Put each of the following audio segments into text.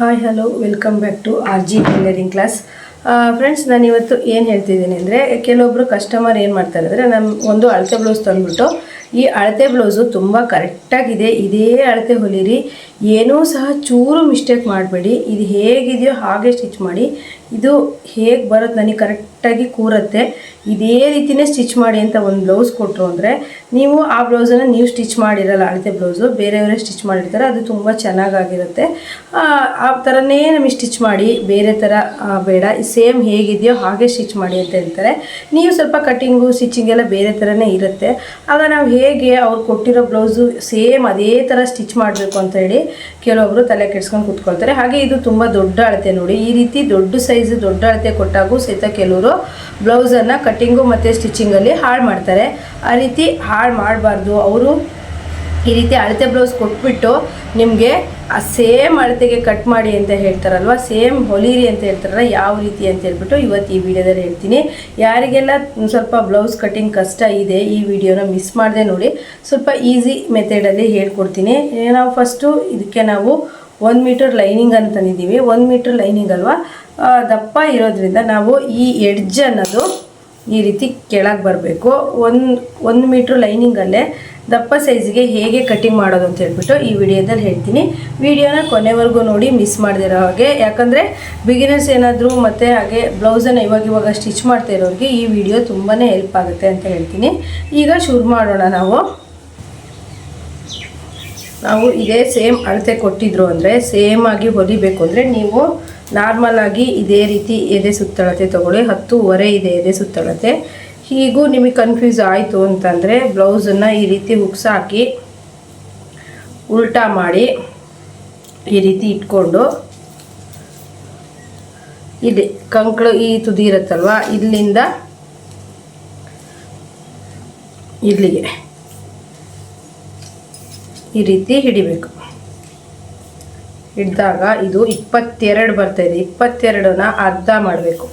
Hi hello welcome back to R G tailoring class friends ನಾನು ಇವತ್ತು ಏನು ಹೇಳ್ತಿದ್ದೀನಿ ಅಂದರೆ ಕೆಲವೊಬ್ಬರು ಕಸ್ಟಮರ್ ಏನು ಮಾಡ್ತಾರೆ ಅಂದರೆ ನಮ್ಮ ಒಂದು ಅಳತೆ ಬ್ಲೌಸ್ ತಂದುಬಿಟ್ಟು, ಈ ಅಳತೆ ಬ್ಲೌಸು ತುಂಬ ಕರೆಕ್ಟಾಗಿದೆ ಇದೇ ಅಳತೆ ಹೊಲಿರಿ. ಏನೂ ಸಹ ಚೂರು ಮಿಸ್ಟೇಕ್ ಮಾಡಬೇಡಿ. ಇದು ಹೇಗಿದೆಯೋ ಹಾಗೆ ಸ್ಟಿಚ್ ಮಾಡಿ. ಇದು ಹೇಗೆ ಬರುತ್ತೆ ನನಗೆ ಕರೆಕ್ಟಾಗಿ ಕೂರುತ್ತೆ, ಇದೇ ರೀತಿಯೇ ಸ್ಟಿಚ್ ಮಾಡಿ ಅಂತ ಒಂದು ಬ್ಲೌಸ್ ಕೊಟ್ಟರು ಅಂದರೆ, ನೀವು ಆ ಬ್ಲೌಸನ್ನು ನೀವು ಸ್ಟಿಚ್ ಮಾಡಿರಲ್ಲ, ಅಳತೆ ಬ್ಲೌಸು ಬೇರೆಯವರೇ ಸ್ಟಿಚ್ ಮಾಡಿರ್ತಾರೆ, ಅದು ತುಂಬ ಚೆನ್ನಾಗಾಗಿರುತ್ತೆ. ಆ ಥರನೇ ನಮಗೆ ಸ್ಟಿಚ್ ಮಾಡಿ, ಬೇರೆ ಥರ ಬೇಡ ಸೇಮ್ ಹೇಗಿದೆಯೋ ಹಾಗೆ ಸ್ಟಿಚ್ ಮಾಡಿ ಅಂತ ಹೇಳ್ತಾರೆ. ನೀವು ಸ್ವಲ್ಪ ಕಟ್ಟಿಂಗು ಸ್ಟಿಚಿಂಗೆಲ್ಲ ಬೇರೆ ಥರನೇ ಇರುತ್ತೆ. ಆಗ ನಾವು ಹೇಗೆ ಅವ್ರು ಕೊಟ್ಟಿರೋ ಬ್ಲೌಸು ಸೇಮ್ ಅದೇ ಥರ ಸ್ಟಿಚ್ ಮಾಡಬೇಕು ಅಂತ ಹೇಳಿ ಕೆಲವೊಬ್ಬರು ತಲೆ ಕೆಡ್ಸ್ಕೊಂಡು ಕೂತ್ಕೊಳ್ತಾರೆ. ಹಾಗೆ ಇದು ತುಂಬ ದೊಡ್ಡ ಅಳತೆ ನೋಡಿ. ಈ ರೀತಿ ದೊಡ್ಡ ಸೈಜ್ ದೊಡ್ಡ ಅಳತೆ ಕೊಟ್ಟಾಗೂ ಸಹಿತ ಕೆಲವರು ಬ್ಲೌಸನ್ನು ಕಟ್ಟಿಂಗು ಮತ್ತು ಸ್ಟಿಚಿಂಗಲ್ಲಿ ಹಾಳು ಮಾಡ್ತಾರೆ. ಆ ರೀತಿ ಹಾಳು ಮಾಡಬಾರ್ದು. ಅವರು ಈ ರೀತಿ ಅಳತೆ ಬ್ಲೌಸ್ ಕೊಟ್ಬಿಟ್ಟು ನಿಮಗೆ ಆ ಸೇಮ್ ಅಳತೆಗೆ ಕಟ್ ಮಾಡಿ ಅಂತ ಹೇಳ್ತಾರಲ್ವ? ಸೇಮ್ ಹೊಲೀರಿ ಅಂತ ಹೇಳ್ತಾರಲ್ಲ, ಯಾವ ರೀತಿ ಅಂತ ಹೇಳ್ಬಿಟ್ಟು ಇವತ್ತು ಈ ವಿಡಿಯೋದಲ್ಲಿ ಹೇಳ್ತೀನಿ. ಯಾರಿಗೆಲ್ಲ ಸ್ವಲ್ಪ ಬ್ಲೌಸ್ ಕಟ್ಟಿಂಗ್ ಕಷ್ಟ ಇದೆ ಈ ವಿಡಿಯೋನ ಮಿಸ್ ಮಾಡದೆ ನೋಡಿ, ಸ್ವಲ್ಪ ಈಸಿ ಮೆಥಡಲ್ಲಿ ಹೇಳ್ಕೊಡ್ತೀನಿ. ನಾವು ಫಸ್ಟು ಇದಕ್ಕೆ ನಾವು ಒಂದು ಮೀಟರ್ ಲೈನಿಂಗ್ ಅಂತ ತಂದಿದ್ದೀವಿ. ಒಂದು ಮೀಟರ್ ಲೈನಿಂಗ್ ಅಲ್ವಾ? ದಪ್ಪ ಇರೋದ್ರಿಂದ ನಾವು ಈ ಎಡ್ಜ್ ಅನ್ನೋದು ಈ ರೀತಿ ಕೆಳಗೆ ಬರಬೇಕು. ಒಂದು ಒಂದು ಮೀಟ್ರ್ ಲೈನಿಂಗಲ್ಲೇ ದಪ್ಪ ಸೈಜ್ಗೆ ಹೇಗೆ ಕಟಿಂಗ್ ಮಾಡೋದು ಅಂತ ಹೇಳ್ಬಿಟ್ಟು ಈ ವಿಡಿಯೋದಲ್ಲಿ ಹೇಳ್ತೀನಿ. ವಿಡಿಯೋನ ಕೊನೆವರೆಗೂ ನೋಡಿ, ಮಿಸ್ ಮಾಡದಿರೋ ಹಾಗೆ. ಯಾಕಂದರೆ ಬಿಗಿನರ್ಸ್ ಏನಾದರೂ ಮತ್ತು ಹಾಗೆ ಬ್ಲೌಸನ್ನು ಇವಾಗ ಇವಾಗ ಸ್ಟಿಚ್ ಮಾಡ್ತಾ ಇರೋರಿಗೆ ಈ ವಿಡಿಯೋ ತುಂಬಾ ಹೆಲ್ಪ್ ಆಗುತ್ತೆ ಅಂತ ಹೇಳ್ತೀನಿ. ಈಗ ಶುರು ಮಾಡೋಣ ನಾವು. ನಾವು ಇದೇ ಸೇಮ್ ಅಳತೆ ಕೊಟ್ಟಿದ್ರು ಅಂದರೆ ಸೇಮ್ ಆಗಿ ಹೊಲಿಬೇಕು ಅಂದರೆ ನೀವು ನಾರ್ಮಲಾಗಿ ಇದೇ ರೀತಿ ಎದೆ ಸುತ್ತಳತೆ ತೊಗೊಳ್ಳಿ. ಹತ್ತೂವರೆ ಇದೆ ಎದೆ ಸುತ್ತಳತೆ. ಹೀಗೂ ನಿಮಗೆ ಕನ್ಫ್ಯೂಸ್ ಆಯಿತು ಅಂತಂದರೆ ಬ್ಲೌಸನ್ನು ಈ ರೀತಿ ಹುಕ್ಸ್ ಹಾಕಿ ಉಲ್ಟಾ ಮಾಡಿ ಈ ರೀತಿ ಇಟ್ಕೊಂಡು ಇಲ್ಲಿ ಕಂಕಳು ಈ ತುದಿ ಇರುತ್ತಲ್ವ, ಇಲ್ಲಿಂದ ಇಲ್ಲಿಗೆ. ಈ ರೀತಿ ಹಿಡಿಬೇಕು. ಹಿಡಿದಾಗ ಇದು ಇಪ್ಪತ್ತೆರಡು ಬರ್ತಾ ಇದೆ. ಇಪ್ಪತ್ತೆರಡನ್ನ ಅರ್ಧ ಮಾಡಬೇಕು.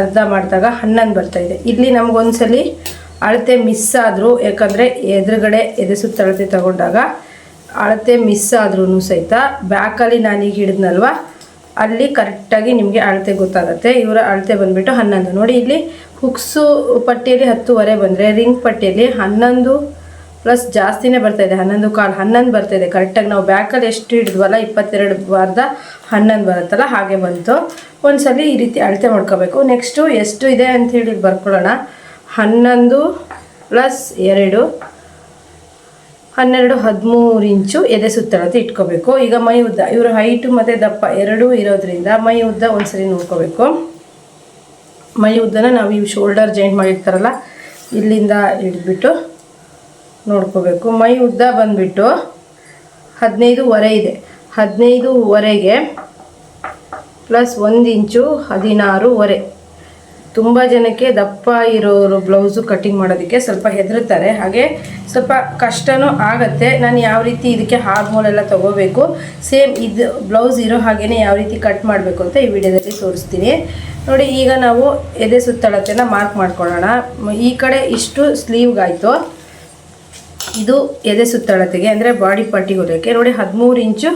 ಅರ್ಧ ಮಾಡಿದಾಗ ಹನ್ನೊಂದು ಬರ್ತಾ ಇದೆ. ಇಲ್ಲಿ ನಮಗೊಂದ್ಸಲಿ ಅಳತೆ ಮಿಸ್ ಆದರೂ, ಯಾಕಂದರೆ ಎದುರುಗಡೆ ಎದೆ ಸುತ್ತ ಅಳತೆ ತಗೊಂಡಾಗ ಅಳತೆ ಮಿಸ್ ಆದ್ರೂ ಸಹಿತ ಬ್ಯಾಕಲ್ಲಿ ನಾನೀಗ ಹಿಡಿದ್ನಲ್ವ, ಅಲ್ಲಿ ಕರೆಕ್ಟಾಗಿ ನಿಮಗೆ ಅಳತೆ ಗೊತ್ತಾಗುತ್ತೆ. ಇವರ ಅಳತೆ ಬಂದುಬಿಟ್ಟು ಹನ್ನೊಂದು. ನೋಡಿ, ಇಲ್ಲಿ ಹುಕ್ಸು ಪಟ್ಟಿಯಲ್ಲಿ ಹತ್ತುವರೆ ಬಂದರೆ ರಿಂಗ್ ಪಟ್ಟಿಯಲ್ಲಿ ಹನ್ನೊಂದು ಪ್ಲಸ್ ಜಾಸ್ತಿನೇ ಬರ್ತಾ ಇದೆ, ಹನ್ನೊಂದು ಕಾಲು ಹನ್ನೊಂದು ಇದೆ. ಕರೆಕ್ಟಾಗಿ ನಾವು ಬ್ಯಾಕಲ್ಲಿ ಎಷ್ಟು ಹಿಡಿದ್ವಲ್ಲ, ಇಪ್ಪತ್ತೆರಡು ವಾರದ ಹನ್ನೊಂದು ಬರುತ್ತಲ್ಲ, ಹಾಗೆ ಬಂತು. ಒಂದ್ಸಲ ಈ ರೀತಿ ಅಳತೆ ಮಾಡ್ಕೋಬೇಕು. ನೆಕ್ಸ್ಟು ಎಷ್ಟು ಇದೆ ಅಂಥೇಳಿ ಬರ್ಕೊಳ್ಳೋಣ. ಹನ್ನೊಂದು ಪ್ಲಸ್ ಎರಡು, ಹನ್ನೆರಡು ಹದಿಮೂರು ಇಂಚು ಎದೆ ಸುತ್ತಳತೆ ಇಟ್ಕೋಬೇಕು. ಈಗ ಮೈ ಉದ್ದ, ಇವರು ಹೈಟು ಮತ್ತು ದಪ್ಪ ಎರಡೂ ಇರೋದ್ರಿಂದ ಮೈ ಉದ್ದ ಒಂದ್ಸರಿ ನೋಡ್ಕೋಬೇಕು. ಮೈ ಉದ್ದನ ನಾವು ಇವು ಶೋಲ್ಡರ್ ಜಾಯಿಂಟ್ ಮಾಡಿರ್ತಾರಲ್ಲ, ಇಲ್ಲಿಂದ ಹಿಡಿದ್ಬಿಟ್ಟು ನೋಡ್ಕೋಬೇಕು. ಮೈ ಉದ್ದ ಬಂದುಬಿಟ್ಟು ಹದಿನೈದುವರೆ ಇದೆ. ಹದಿನೈದುವರೆಗೆ ಪ್ಲಸ್ ಒಂದು ಇಂಚು ಹದಿನಾರುವರೆ. ತುಂಬ ಜನಕ್ಕೆ ದಪ್ಪ ಇರೋರು ಬ್ಲೌಸು ಕಟ್ಟಿಂಗ್ ಮಾಡೋದಕ್ಕೆ ಸ್ವಲ್ಪ ಹೆದರುತ್ತಾರೆ. ಹಾಗೆ ಸ್ವಲ್ಪ ಕಷ್ಟನೂ ಆಗತ್ತೆ. ನಾನು ಯಾವ ರೀತಿ ಇದಕ್ಕೆ ಹಾರ್ಮೋಲ್ ಎಲ್ಲ ತೊಗೋಬೇಕು, ಸೇಮ್ ಇದು ಬ್ಲೌಸ್ ಇರೋ ಹಾಗೆಯೇ ಯಾವ ರೀತಿ ಕಟ್ ಮಾಡಬೇಕು ಅಂತ ಈ ವಿಡಿಯೋದಲ್ಲಿ ತೋರಿಸ್ತೀನಿ. ನೋಡಿ, ಈಗ ನಾವು ಎದೆ ಸುತ್ತಳತೆನ ಮಾರ್ಕ್ ಮಾಡ್ಕೊಳ್ಳೋಣ. ಈ ಕಡೆ ಇಷ್ಟು ಸ್ಲೀವ್ಗಾಯಿತು. ಇದು ಎದೆ ಸುತ್ತಳತೆಗೆ, ಅಂದರೆ ಬಾಡಿ ಪಾರ್ಟಿಗೆ ಹೋದಕ್ಕೆ. ನೋಡಿ, ಹದಿಮೂರು ಇಂಚು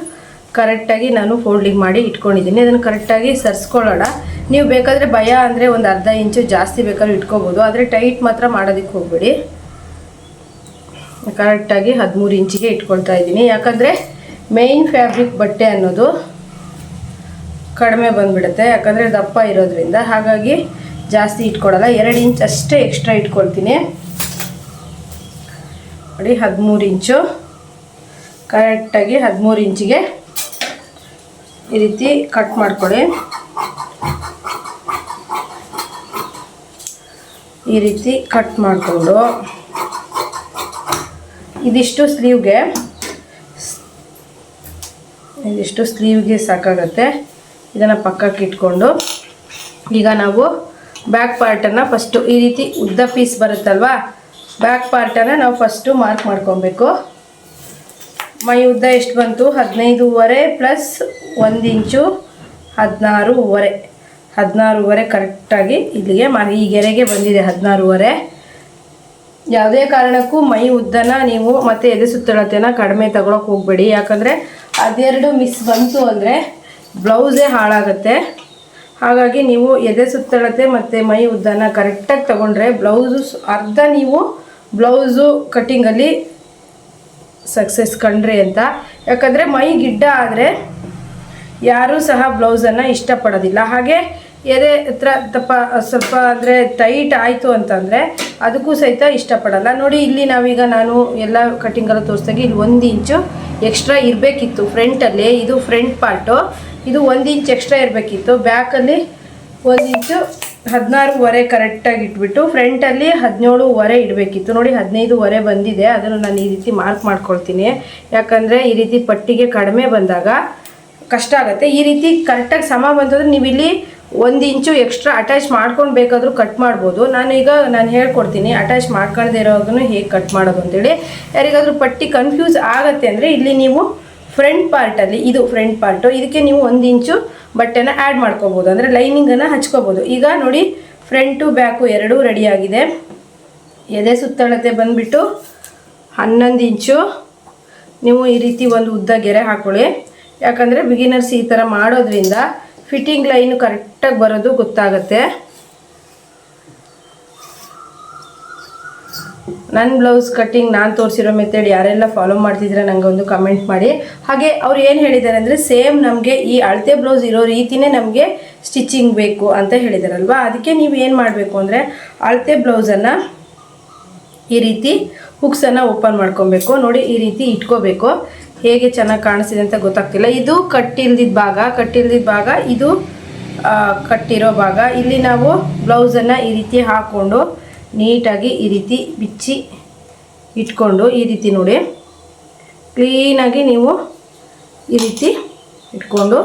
ಕರೆಕ್ಟಾಗಿ ನಾನು ಫೋಲ್ಡಿಂಗ್ ಮಾಡಿ ಇಟ್ಕೊಂಡಿದ್ದೀನಿ. ಅದನ್ನು ಕರೆಕ್ಟಾಗಿ ಸರ್ಸ್ಕೊಳ್ಳೋಣ. ನೀವು ಬೇಕಾದರೆ ಭಯ ಅಂದರೆ ಒಂದು ಅರ್ಧ ಇಂಚು ಜಾಸ್ತಿ ಬೇಕಾದ್ರೂ ಇಟ್ಕೋಬೋದು. ಆದರೆ ಟೈಟ್ ಮಾತ್ರ ಮಾಡೋದಕ್ಕೆ ಹೋಗ್ಬೇಡಿ. ಕರೆಕ್ಟಾಗಿ ಹದಿಮೂರು ಇಂಚಿಗೆ ಇಟ್ಕೊಳ್ತಾ ಇದ್ದೀನಿ. ಯಾಕಂದರೆ ಮೇಯ್ನ್ ಫ್ಯಾಬ್ರಿಕ್ ಬಟ್ಟೆ ಅನ್ನೋದು ಕಡಿಮೆ ಬಂದುಬಿಡುತ್ತೆ. ಯಾಕಂದರೆ ದಪ್ಪ ಇರೋದ್ರಿಂದ. ಹಾಗಾಗಿ ಜಾಸ್ತಿ ಇಟ್ಕೊಡಲ್ಲ ಎರಡು ಇಂಚ್ ಅಷ್ಟೇ ಎಕ್ಸ್ಟ್ರಾ ಇಟ್ಕೊಳ್ತೀನಿ. ನೋಡಿ, ಹದಿಮೂರು ಇಂಚು. ಕರೆಕ್ಟಾಗಿ ಹದಿಮೂರು ಇಂಚಿಗೆ ಈ ರೀತಿ ಕಟ್ ಮಾಡಿಕೊಡಿ ಈ ರೀತಿ ಕಟ್ ಮಾಡಿಕೊಂಡು. ಇದಿಷ್ಟು ಸ್ಲೀವ್ಗೆ ಇದಿಷ್ಟು ಸ್ಲೀವ್ಗೆ ಸಾಕಾಗತ್ತೆ. ಇದನ್ನು ಪಕ್ಕಕ್ಕೆ ಇಟ್ಕೊಂಡು. ಈಗ ನಾವು ಬ್ಯಾಕ್ ಪಾರ್ಟನ್ನು ಫಸ್ಟು ಈ ರೀತಿ ಉದ್ದ ಪೀಸ್ ಬರುತ್ತಲ್ವಾ? ಬ್ಯಾಕ್ ಪಾರ್ಟನ್ನು ನಾವು ಫಸ್ಟು ಮಾರ್ಕ್ ಮಾಡ್ಕೊಬೇಕು. ಮೈ ಉದ್ದ ಎಷ್ಟು ಬಂತು? ಹದಿನೈದೂವರೆ ಪ್ಲಸ್ ಒಂದು ಇಂಚು ಹದಿನಾರೂವರೆ. ಹದಿನಾರೂವರೆ ಕರೆಕ್ಟಾಗಿ ಇಲ್ಲಿಗೆ ಮಾರ್ ಈ ಗೆರೆಗೆ ಬಂದಿದೆ ಹದಿನಾರೂವರೆ. ಯಾವುದೇ ಕಾರಣಕ್ಕೂ ಮೈ ಉದ್ದನ ನೀವು ಮತ್ತೆ ಎದೆ ಸುತ್ತಳತೆನ ಕಡಿಮೆ ತಗೊಳಕ್ಕೆ ಹೋಗಬೇಡಿ. ಯಾಕಂದರೆ ಅದೆರಡು ಮಿಸ್ ಬಂತು ಅಂದರೆ ಬ್ಲೌಸೇ ಹಾಳಾಗುತ್ತೆ. ಹಾಗಾಗಿ ನೀವು ಎದೆ ಸುತ್ತಳತೆ ಮತ್ತು ಮೈ ಉದ್ದನ ಕರೆಕ್ಟಾಗಿ ತಗೊಂಡ್ರೆ ಬ್ಲೌಸು ಅರ್ಧ ನೀವು ಬ್ಲೌಸು ಕಟ್ಟಿಂಗಲ್ಲಿ ಸಕ್ಸಸ್ ಕಂಡ್ರಿ ಅಂತ. ಯಾಕಂದರೆ ಮೈ ಗಿಡ್ಡ ಆದರೆ ಯಾರೂ ಸಹ ಬ್ಲೌಸನ್ನು ಇಷ್ಟಪಡೋದಿಲ್ಲ. ಹಾಗೆ ಎದೆ ಹತ್ರ ತಪ್ಪ, ಸ್ವಲ್ಪ ಅಂದರೆ ಟೈಟ್ ಆಯಿತು ಅಂತಂದರೆ ಅದಕ್ಕೂ ಸಹಿತ ಇಷ್ಟಪಡಲ್ಲ. ನೋಡಿ, ಇಲ್ಲಿ ನಾವೀಗ ನಾನು ಎಲ್ಲ ಕಟ್ಟಿಂಗಲ್ಲ ತೋರಿಸ್ದಾಗ ಇಲ್ಲಿ ಒಂದು ಇಂಚು ಎಕ್ಸ್ಟ್ರಾ ಇರಬೇಕಿತ್ತು ಫ್ರಂಟಲ್ಲಿ ಇದು ಫ್ರಂಟ್ ಪಾರ್ಟು ಇದು ಒಂದು ಇಂಚ್ ಎಕ್ಸ್ಟ್ರಾ ಇರಬೇಕಿತ್ತು. ಬ್ಯಾಕಲ್ಲಿ ಒಂದು ಇಂಚು ಹದಿನಾರೂವರೆ ಕರೆಕ್ಟಾಗಿ ಇಟ್ಬಿಟ್ಟು ಫ್ರಂಟಲ್ಲಿ ಹದಿನೇಳುವರೆ ಇಡಬೇಕಿತ್ತು. ನೋಡಿ ಹದಿನೈದುವರೆ ಬಂದಿದೆ. ಅದನ್ನು ನಾನು ಈ ರೀತಿ ಮಾರ್ಕ್ ಮಾಡ್ಕೊಳ್ತೀನಿ. ಯಾಕಂದರೆ ಈ ರೀತಿ ಪಟ್ಟಿಗೆ ಕಡಿಮೆ ಬಂದಾಗ ಕಷ್ಟ ಆಗುತ್ತೆ. ಈ ರೀತಿ ಕರೆಕ್ಟಾಗಿ ಸಮ ಬಂತಂದ್ರೆ ನೀವು ಇಲ್ಲಿ ಒಂದು ಇಂಚು ಎಕ್ಸ್ಟ್ರಾ ಅಟ್ಯಾಚ್ ಮಾಡ್ಕೊಂಡು ಬೇಕಾದರೂ ಕಟ್ ಮಾಡ್ಬೋದು. ನಾನು ಈಗ ನಾನು ಹೇಳ್ಕೊಡ್ತೀನಿ ಅಟ್ಯಾಚ್ ಮಾಡ್ಕೊಳ್ದೇ ಇರೋದನ್ನು ಹೇಗೆ ಕಟ್ ಮಾಡೋದು ಅಂತೇಳಿ. ಯಾರಿಗಾದರೂ ಪಟ್ಟಿ ಕನ್ಫ್ಯೂಸ್ ಆಗುತ್ತೆ ಅಂದರೆ ಇಲ್ಲಿ ನೀವು ಫ್ರಂಟ್ ಪಾರ್ಟಲ್ಲಿ ಇದು ಫ್ರಂಟ್ ಪಾರ್ಟು ಇದಕ್ಕೆ ನೀವು ಒಂದು ಇಂಚು ಬಟ್ಟೆನ ಆ್ಯಡ್ ಮಾಡ್ಕೋಬೋದು. ಅಂದರೆ ಲೈನಿಂಗನ್ನು ಹಚ್ಕೋಬೋದು. ಈಗ ನೋಡಿ ಫ್ರಂಟು ಬ್ಯಾಕು ಎರಡೂ ರೆಡಿಯಾಗಿದೆ ಎದೆ ಸುತ್ತಳತೆ ಬಂದುಬಿಟ್ಟು ಹನ್ನೊಂದು ಇಂಚು. ನೀವು ಈ ರೀತಿ ಒಂದು ಉದ್ದ ಗೆರೆ ಹಾಕೊಳ್ಳಿ. ಯಾಕಂದರೆ ಬಿಗಿನರ್ಸ್ ಈ ಥರ ಮಾಡೋದ್ರಿಂದ ಫಿಟ್ಟಿಂಗ್ ಲೈನು ಕರೆಕ್ಟಾಗಿ ಬರೋದು ಗೊತ್ತಾಗುತ್ತೆ. ನನ್ನ ಬ್ಲೌಸ್ ಕಟ್ಟಿಂಗ್ ನಾನು ತೋರಿಸಿರೋ ಮೆಥಡ್ ಯಾರೆಲ್ಲ ಫಾಲೋ ಮಾಡ್ತಿದ್ರೆ ನನಗೆ ಒಂದು ಕಮೆಂಟ್ ಮಾಡಿ. ಹಾಗೆ ಅವ್ರು ಏನು ಹೇಳಿದ್ದಾರೆ ಅಂದರೆ ಸೇಮ್ ನಮಗೆ ಈ ಅಳತೆ ಬ್ಲೌಸ್ ಇರೋ ರೀತಿನೇ ನಮಗೆ ಸ್ಟಿಚಿಂಗ್ ಬೇಕು ಅಂತ ಹೇಳಿದಾರಲ್ವಾ? ಅದಕ್ಕೆ ನೀವು ಏನು ಮಾಡಬೇಕು ಅಂದರೆ ಅಳತೆ ಬ್ಲೌಸನ್ನು ಈ ರೀತಿ ಹುಕ್ಸನ್ನು ಓಪನ್ ಮಾಡ್ಕೊಬೇಕು. ನೋಡಿ ಈ ರೀತಿ ಇಟ್ಕೋಬೇಕು. ಹೇಗೆ ಚೆನ್ನಾಗಿ ಕಾಣಿಸಿದೆ ಅಂತ ಗೊತ್ತಾಗ್ತಿಲ್ಲ. ಇದು ಕಟ್ಟಿಲ್ದಿದ್ದ ಭಾಗ ಕಟ್ಟಿಲ್ದಿದ್ದ ಭಾಗ, ಇದು ಕಟ್ಟಿರೋ ಭಾಗ. ಇಲ್ಲಿ ನಾವು ಬ್ಲೌಸನ್ನು ಈ ರೀತಿ ಹಾಕ್ಕೊಂಡು ನೀಟಾಗಿ ಈ ರೀತಿ ಬಿಚ್ಚಿ ಇಟ್ಕೊಂಡು ಈ ರೀತಿ ನೋಡಿ. ಕ್ಲೀನಾಗಿ ನೀವು ಈ ರೀತಿ ಇಟ್ಕೊಂಡು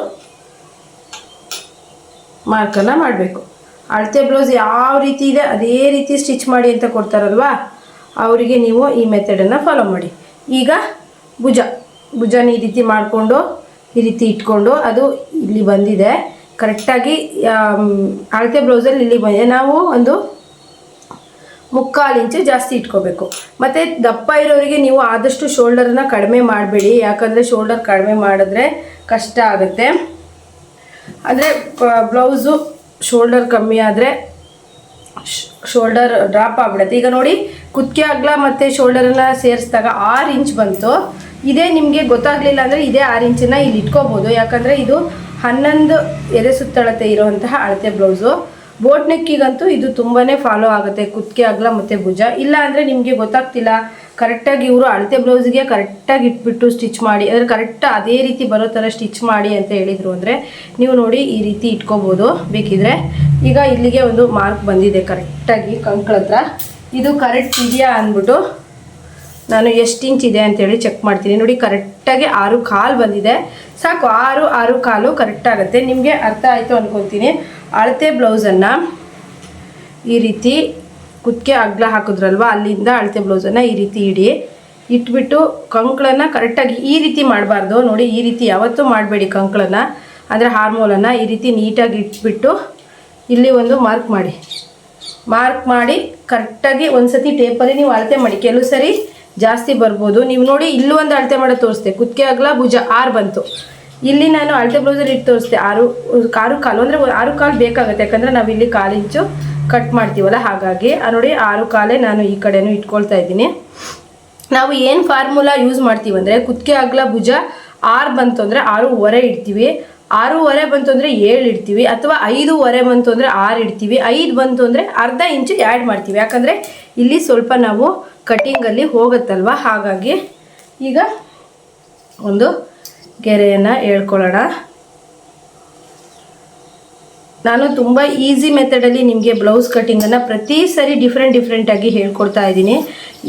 ಮಾರ್ಕನ್ನು ಮಾಡಬೇಕು. ಅಳತೆ ಬ್ಲೌಸ್ ಯಾವ ರೀತಿ ಇದೆ ಅದೇ ರೀತಿ ಸ್ಟಿಚ್ ಮಾಡಿ ಅಂತ ಕೊಡ್ತಾರಲ್ವಾ? ಅವರಿಗೆ ನೀವು ಈ ಮೆಥಡನ್ನು ಫಾಲೋ ಮಾಡಿ. ಈಗ ಭುಜ. ಭುಜನ ಈ ರೀತಿ ಮಾಡಿಕೊಂಡು, ಈ ರೀತಿ ಇಟ್ಕೊಂಡು ಅದು ಇಲ್ಲಿ ಬಂದಿದೆ. ಕರೆಕ್ಟಾಗಿ ಅಳತೆ ಬ್ಲೌಸಲ್ಲಿ ಇಲ್ಲಿ ಬಂದಿದೆ. ನಾವು ಒಂದು ಮುಕ್ಕಾಲು ಇಂಚು ಜಾಸ್ತಿ ಇಟ್ಕೋಬೇಕು. ಮತ್ತು ದಪ್ಪ ಇರೋರಿಗೆ ನೀವು ಆದಷ್ಟು ಶೋಲ್ಡರನ್ನ ಕಡಿಮೆ ಮಾಡಬೇಡಿ. ಯಾಕಂದರೆ ಶೋಲ್ಡರ್ ಕಡಿಮೆ ಮಾಡಿದ್ರೆ ಕಷ್ಟ ಆಗುತ್ತೆ. ಅಂದರೆ ಬ್ಲೌಸು ಶೋಲ್ಡರ್ ಕಮ್ಮಿ ಆದರೆ ಶೋಲ್ಡರ್ ಡ್ರಾಪ್ ಆಗ್ಬಿಡುತ್ತೆ. ಈಗ ನೋಡಿ, ಕುತ್ತಿಗೆ ಅಗ್ಲ ಮತ್ತು ಶೋಲ್ಡರನ್ನ ಸೇರಿಸಿದಾಗ ಆರು ಇಂಚ್ ಬಂತು. ಇದೇ ನಿಮಗೆ ಗೊತ್ತಾಗಲಿಲ್ಲ ಅಂದರೆ ಇದೇ ಆರು ಇಂಚನ್ನ ಇಲ್ಲಿ ಇಟ್ಕೋಬೋದು. ಯಾಕಂದರೆ ಇದು ಹನ್ನೊಂದು ಎದೆ ಸುತ್ತಳತೆ ಇರುವಂತಹ ಅಳತೆ ಬ್ಲೌಸು ಬೋಟ್ ನೆಕ್ಕಿಗಂತೂ ಇದು ತುಂಬಾ ಫಾಲೋ ಆಗುತ್ತೆ. ಕುತ್ತಿಗೆ ಅಗ್ಲ ಮತ್ತು ಭುಜ. ಇಲ್ಲ ಅಂದರೆ ನಿಮಗೆ ಗೊತ್ತಾಗ್ತಿಲ್ಲ. ಕರೆಕ್ಟಾಗಿ ಇವರು ಅಳತೆ ಬ್ಲೌಸ್ಗೆ ಕರೆಕ್ಟಾಗಿ ಇಟ್ಬಿಟ್ಟು ಸ್ಟಿಚ್ ಮಾಡಿ, ಅಂದರೆ ಕರೆಕ್ಟ್ ಅದೇ ರೀತಿ ಬರೋ ಥರ ಸ್ಟಿಚ್ ಮಾಡಿ ಅಂತ ಹೇಳಿದರು ಅಂದರೆ ನೀವು ನೋಡಿ ಈ ರೀತಿ ಇಟ್ಕೋಬೋದು ಬೇಕಿದ್ರೆ. ಈಗ ಇಲ್ಲಿಗೆ ಒಂದು ಮಾರ್ಕ್ ಬಂದಿದೆ ಕರೆಕ್ಟಾಗಿ ಕಂಕ್ಳ ಹತ್ರ. ಇದು ಕರೆಕ್ಟ್ ಇದೆಯಾ ಅಂದ್ಬಿಟ್ಟು ನಾನು ಎಷ್ಟು ಇಂಚ್ ಇದೆ ಅಂತೇಳಿ ಚೆಕ್ ಮಾಡ್ತೀನಿ. ನೋಡಿ ಕರೆಕ್ಟಾಗಿ ಆರು ಕಾಲು ಬಂದಿದೆ. ಸಾಕು, ಆರು ಆರು ಕಾಲು ಕರೆಕ್ಟ್ ಆಗುತ್ತೆ. ನಿಮಗೆ ಅರ್ಥ ಆಯಿತು ಅಂದ್ಕೊತೀನಿ ಅಳತೆ ಬ್ಲೌಸನ್ನು ಈ ರೀತಿ ಕುತ್ತಿಗೆ ಅಗ್ಲ ಹಾಕಿದ್ರಲ್ವ? ಅಲ್ಲಿಂದ ಅಳತೆ ಬ್ಲೌಸನ್ನು ಈ ರೀತಿ ಇಡಿ. ಇಟ್ಬಿಟ್ಟು ಕಂಕ್ಳನ್ನು ಕರೆಕ್ಟಾಗಿ ಈ ರೀತಿ ಮಾಡಬಾರ್ದು. ನೋಡಿ, ಈ ರೀತಿ ಯಾವತ್ತೂ ಮಾಡಬೇಡಿ ಕಂಕ್ಳನ್ನು. ಅಂದರೆ ಹಾರ್ಮೋಲನ್ನು ಈ ರೀತಿ ನೀಟಾಗಿ ಇಟ್ಬಿಟ್ಟು ಇಲ್ಲಿ ಒಂದು ಮಾರ್ಕ್ ಮಾಡಿ. ಮಾರ್ಕ್ ಮಾಡಿ ಕರೆಕ್ಟಾಗಿ ಒಂದ್ಸತಿ ಟೇಪಲ್ಲಿ ನೀವು ಅಳತೆ ಮಾಡಿ. ಕೆಲವು ಸರಿ ಜಾಸ್ತಿ ಬರ್ಬೋದು. ನೀವು ನೋಡಿ, ಇಲ್ಲೂ ಒಂದು ಅಳತೆ ಮಾಡೋದು ತೋರಿಸ್ದೆ. ಕುತ್ತಿಗೆ ಅಗಲ ಭುಜ ಆರು ಬಂತು. ಇಲ್ಲಿ ನಾನು ಅಳತೆ ಬ್ಲೌಸಲ್ಲಿ ಇಟ್ಟು ತೋರಿಸ್ತೆ ಆರು ಆರು ಕಾಲು, ಅಂದರೆ ಆರು ಕಾಲು ಬೇಕಾಗುತ್ತೆ. ಯಾಕಂದರೆ ನಾವು ಇಲ್ಲಿ ಕಾಲು ಇಂಚು ಕಟ್ ಮಾಡ್ತೀವಲ್ಲ, ಹಾಗಾಗಿ ನೋಡಿ ಆರು ಕಾಲೇ ನಾನು ಈ ಕಡೆನೂ ಇಟ್ಕೊಳ್ತಾ ಇದ್ದೀನಿ. ನಾವು ಏನು ಫಾರ್ಮುಲಾ ಯೂಸ್ ಮಾಡ್ತೀವಿ ಅಂದರೆ, ಕುತ್ತಿಗೆ ಅಗಲ ಭುಜ ಆರು ಬಂತು ಅಂದರೆ ಆರೂವರೆ ಇಡ್ತೀವಿ. ಆರೂವರೆ ಬಂತು ಅಂದರೆ ಏಳು ಇಡ್ತೀವಿ. ಅಥವಾ ಐದೂವರೆ ಬಂತು ಅಂದರೆ ಆರು ಇಡ್ತೀವಿ. ಐದು ಬಂತು ಅಂದರೆ ಅರ್ಧ ಇಂಚು ಆ್ಯಡ್ ಮಾಡ್ತೀವಿ. ಯಾಕಂದರೆ ಇಲ್ಲಿ ಸ್ವಲ್ಪ ನಾವು ಕಟ್ಟಿಂಗಲ್ಲಿ ಹೋಗುತ್ತಲ್ವ? ಹಾಗಾಗಿ ಈಗ ಒಂದು ಗೆರೆಯನ್ನು ಹೇಳ್ಕೊಳ್ಳೋಣ. ನಾನು ತುಂಬ ಈಸಿ ಮೆಥಡಲ್ಲಿ ನಿಮಗೆ ಬ್ಲೌಸ್ ಕಟ್ಟಿಂಗನ್ನು ಪ್ರತಿ ಸರಿ ಡಿಫ್ರೆಂಟ್ ಡಿಫ್ರೆಂಟಾಗಿ ಹೇಳ್ಕೊಡ್ತಾ ಇದ್ದೀನಿ.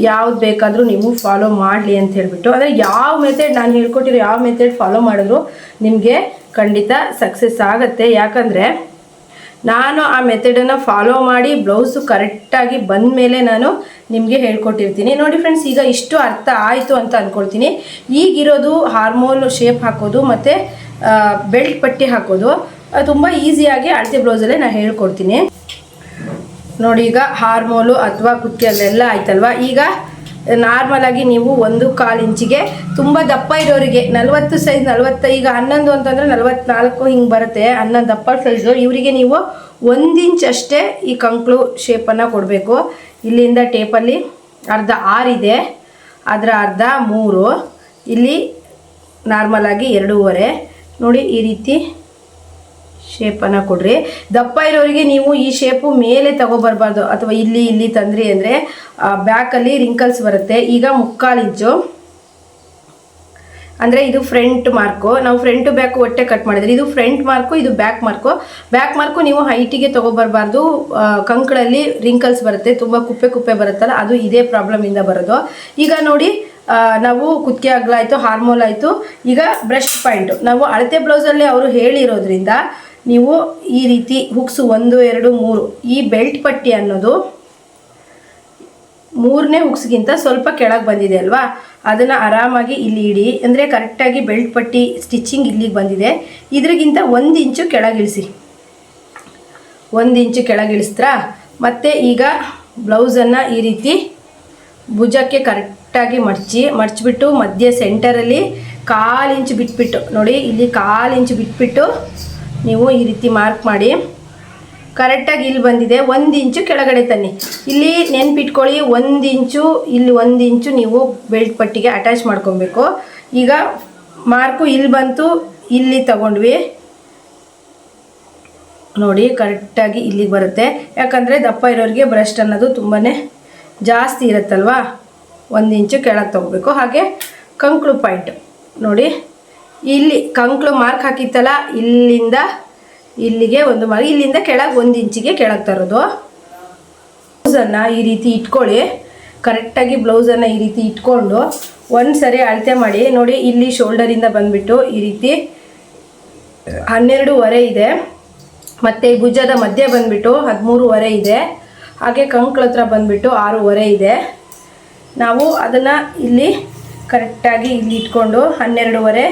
ಯಾವ್ದು ಬೇಕಾದರೂ ನೀವು ಫಾಲೋ ಮಾಡಲಿ ಅಂತ ಹೇಳ್ಬಿಟ್ಟು. ಅಂದರೆ ಯಾವ ಮೆಥಡ್ ನಾನು ಹೇಳ್ಕೊಟ್ಟಿರೋ ಯಾವ ಮೆಥಡ್ ಫಾಲೋ ಮಾಡಿದ್ರು ನಿಮಗೆ ಖಂಡಿತ ಸಕ್ಸಸ್ ಆಗುತ್ತೆ. ಯಾಕಂದರೆ ನಾನು ಆ ಮೆಥಡನ್ನು ಫಾಲೋ ಮಾಡಿ ಬ್ಲೌಸು ಕರೆಕ್ಟಾಗಿ ಬಂದ ಮೇಲೆ ನಾನು ನಿಮಗೆ ಹೇಳ್ಕೊಟ್ಟಿರ್ತೀನಿ. ನೋಡಿ ಫ್ರೆಂಡ್ಸ್ ಈಗ ಇಷ್ಟು ಅರ್ಥ ಆಯಿತು ಅಂತ ಅಂದ್ಕೊಳ್ತೀನಿ ಈಗಿರೋದು ಹಾರ್ಮೋನ್ ಶೇಪ್ ಹಾಕೋದು ಮತ್ತು ಬೆಲ್ಟ್ ಪಟ್ಟಿ ಹಾಕೋದು ತುಂಬ ಈಸಿಯಾಗಿ ಅಳತೆ ಬ್ಲೌಸಲ್ಲೇ ನಾನು ಹೇಳ್ಕೊಡ್ತೀನಿ. ನೋಡಿ ಈಗ ಹಾರ್ಮೋಲು ಅಥವಾ ಕುತ್ತಿಗೆಲ್ಲೆಲ್ಲ ಆಯ್ತಲ್ವಾ? ಈಗ ನಾರ್ಮಲ್ ಆಗಿ ನೀವು ಒಂದು ಕಾಲು ಇಂಚಿಗೆ ತುಂಬ ದಪ್ಪ ಇರೋರಿಗೆ ನಲವತ್ತು ಸೈಜ್ ನಲವತ್ತ, ಈಗ ಹನ್ನೊಂದು ಅಂತಂದರೆ ನಲ್ವತ್ನಾಲ್ಕು ಹಿಂಗೆ ಬರುತ್ತೆ. ಹನ್ನೊಂದು ದಪ್ಪ ಸೈಜು ಇವರಿಗೆ ನೀವು ಒಂದು ಇಂಚ್ ಅಷ್ಟೇ ಈ ಕಂಕ್ಳು ಶೇಪನ್ನು ಕೊಡಬೇಕು. ಇಲ್ಲಿಂದ ಟೇಪಲ್ಲಿ ಅರ್ಧ ಆರಿದೆ ಅದರ ಅರ್ಧ ಮೂರು. ಇಲ್ಲಿ ನಾರ್ಮಲ್ ಆಗಿ ಎರಡೂವರೆ. ನೋಡಿ ಈ ರೀತಿ ಶೇಪನ್ನು ಕೊಡ್ರಿ. ದಪ್ಪ ಇರೋರಿಗೆ ನೀವು ಈ ಶೇಪು ಮೇಲೆ ತಗೊಬರ್ಬಾರ್ದು. ಅಥವಾ ಇಲ್ಲಿ ಇಲ್ಲಿ ತಂದ್ರಿ ಅಂದರೆ ಬ್ಯಾಕಲ್ಲಿ ರಿಂಕಲ್ಸ್ ಬರುತ್ತೆ. ಈಗ ಮುಕ್ಕಾಲು ಇಂಚು. ಅಂದರೆ ಇದು ಫ್ರಂಟ್ ಮಾರ್ಕು ನಾವು ಫ್ರಂಟ್ ಬ್ಯಾಕ್ ಒಟ್ಟೆ ಕಟ್ ಮಾಡಿದ್ರಿ ಇದು ಫ್ರಂಟ್ ಮಾರ್ಕು ಇದು ಬ್ಯಾಕ್ ಮಾರ್ಕು ಬ್ಯಾಕ್ ಮಾರ್ಕು ನೀವು ಹೈಟಿಗೆ ತೊಗೊಬರ್ಬಾರ್ದು. ಕಂಕಳಲ್ಲಿ ರಿಂಕಲ್ಸ್ ಬರುತ್ತೆ. ತುಂಬ ಕುಪ್ಪೆ ಕುಪ್ಪೆ ಬರುತ್ತಲ್ಲ, ಅದು ಇದೇ ಪ್ರಾಬ್ಲಮಿಂದ ಬರೋದು. ಈಗ ನೋಡಿ ನಾವು ಕುತ್ತಿಗೆ ಅಗಲ ಆಯಿತು ಹಾರ್ಮೋಲ್ ಆಯಿತು. ಈಗ ಬ್ರಷ್ ಪಾಯಿಂಟು ನಾವು ಅಳತೆ ಬ್ಲೌಸಲ್ಲಿ ಅವರು ಹೇಳಿರೋದ್ರಿಂದ ನೀವು ಈ ರೀತಿ ಹುಕ್ಸು ಒಂದು, ಎರಡು, ಮೂರು, ಈ ಬೆಲ್ಟ್ ಪಟ್ಟಿ ಅನ್ನೋದು ಮೂರನೇ ಹುಕ್ಸ್ಗಿಂತ ಸ್ವಲ್ಪ ಕೆಳಗೆ ಬಂದಿದೆ ಅಲ್ವಾ? ಅದನ್ನು ಆರಾಮಾಗಿ ಇಲ್ಲಿ ಇಡಿ. ಅಂದರೆ ಕರೆಕ್ಟಾಗಿ ಬೆಲ್ಟ್ ಪಟ್ಟಿ ಸ್ಟಿಚಿಂಗ್ ಇಲ್ಲಿಗೆ ಬಂದಿದೆ. ಇದ್ರಿಗಿಂತ ಒಂದು ಇಂಚು ಕೆಳಗಿಳಿಸಿ ಒಂದು ಇಂಚು ಕೆಳಗಿಳಿಸ್ತ್ರಾ ಮತ್ತು ಈಗ ಬ್ಲೌಸನ್ನು ಈ ರೀತಿ ಭುಜಕ್ಕೆ ಕರೆಕ್ಟಾಗಿ ಮಡಚಿ, ಮಡಚಿಬಿಟ್ಟು ಮಧ್ಯ ಸೆಂಟರಲ್ಲಿ ಕಾಲು ಇಂಚು ಬಿಟ್ಬಿಟ್ಟು, ನೋಡಿ, ಇಲ್ಲಿ ಕಾಲು ಇಂಚು ಬಿಟ್ಬಿಟ್ಟು ನೀವು ಈ ರೀತಿ ಮಾರ್ಕ್ ಮಾಡಿ. ಕರೆಕ್ಟಾಗಿ ಇಲ್ಲಿ ಬಂದಿದೆ. ಒಂದು ಇಂಚು ಕೆಳಗಡೆ ತನ್ನಿ. ಇಲ್ಲಿ ನೆನ್ಪಿಟ್ಕೊಳ್ಳಿ, ಒಂದು ಇಂಚು, ಇಲ್ಲಿ ಒಂದು ಇಂಚು ನೀವು ಬೆಲ್ಟ್ ಪಟ್ಟಿಗೆ ಅಟ್ಯಾಚ್ ಮಾಡ್ಕೊಬೇಕು. ಈಗ ಮಾರ್ಕು ಇಲ್ಲಿ ಬಂತು, ಇಲ್ಲಿ ತಗೊಂಡ್ವಿ. ನೋಡಿ ಕರೆಕ್ಟಾಗಿ ಇಲ್ಲಿಗೆ ಬರುತ್ತೆ. ಯಾಕಂದರೆ ದಪ್ಪ ಇರೋರಿಗೆ ಬ್ರಸ್ಟ್ ಅನ್ನೋದು ತುಂಬಾ ಜಾಸ್ತಿ ಇರುತ್ತಲ್ವಾ? ಒಂದು ಇಂಚು ಕೆಳಗೆ ತಗೋಬೇಕು. ಹಾಗೆ ಕಂಕ್ಳು ಪಾಯಿಂಟ್ ನೋಡಿ ಇಲ್ಲಿ ಕಂಕ್ಳು ಮಾರ್ಕ್ ಹಾಕಿತ್ತಲ್ಲ, ಇಲ್ಲಿಂದ ಇಲ್ಲಿಗೆ ಒಂದು ಮಾರ್ಕ್, ಇಲ್ಲಿಂದ ಕೆಳಗೆ ಒಂದು ಇಂಚಿಗೆ ಕೆಳಗೆ ತರೋದು. ಬ್ಲೌಸನ್ನು ಈ ರೀತಿ ಇಟ್ಕೊಳ್ಳಿ. ಕರೆಕ್ಟಾಗಿ ಬ್ಲೌಸನ್ನು ಈ ರೀತಿ ಇಟ್ಕೊಂಡು ಒಂದು ಸರಿ ಅಳತೆ ಮಾಡಿ. ನೋಡಿ, ಇಲ್ಲಿ ಶೋಲ್ಡರಿಂದ ಬಂದುಬಿಟ್ಟು ಈ ರೀತಿ ಹನ್ನೆರಡೂವರೆ ಇದೆ. ಮತ್ತು ಭುಜದ ಮಧ್ಯೆ ಬಂದುಬಿಟ್ಟು ಹದಿಮೂರುವರೆ ಇದೆ. ಹಾಗೆ ಕಂಕ್ಳ ಹತ್ರ ಬಂದುಬಿಟ್ಟು ಆರೂವರೆ ಇದೆ. ನಾವು ಅದನ್ನು ಇಲ್ಲಿ ಕರೆಕ್ಟಾಗಿ ಇಲ್ಲಿ ಇಟ್ಕೊಂಡು ಹನ್ನೆರಡೂವರೆ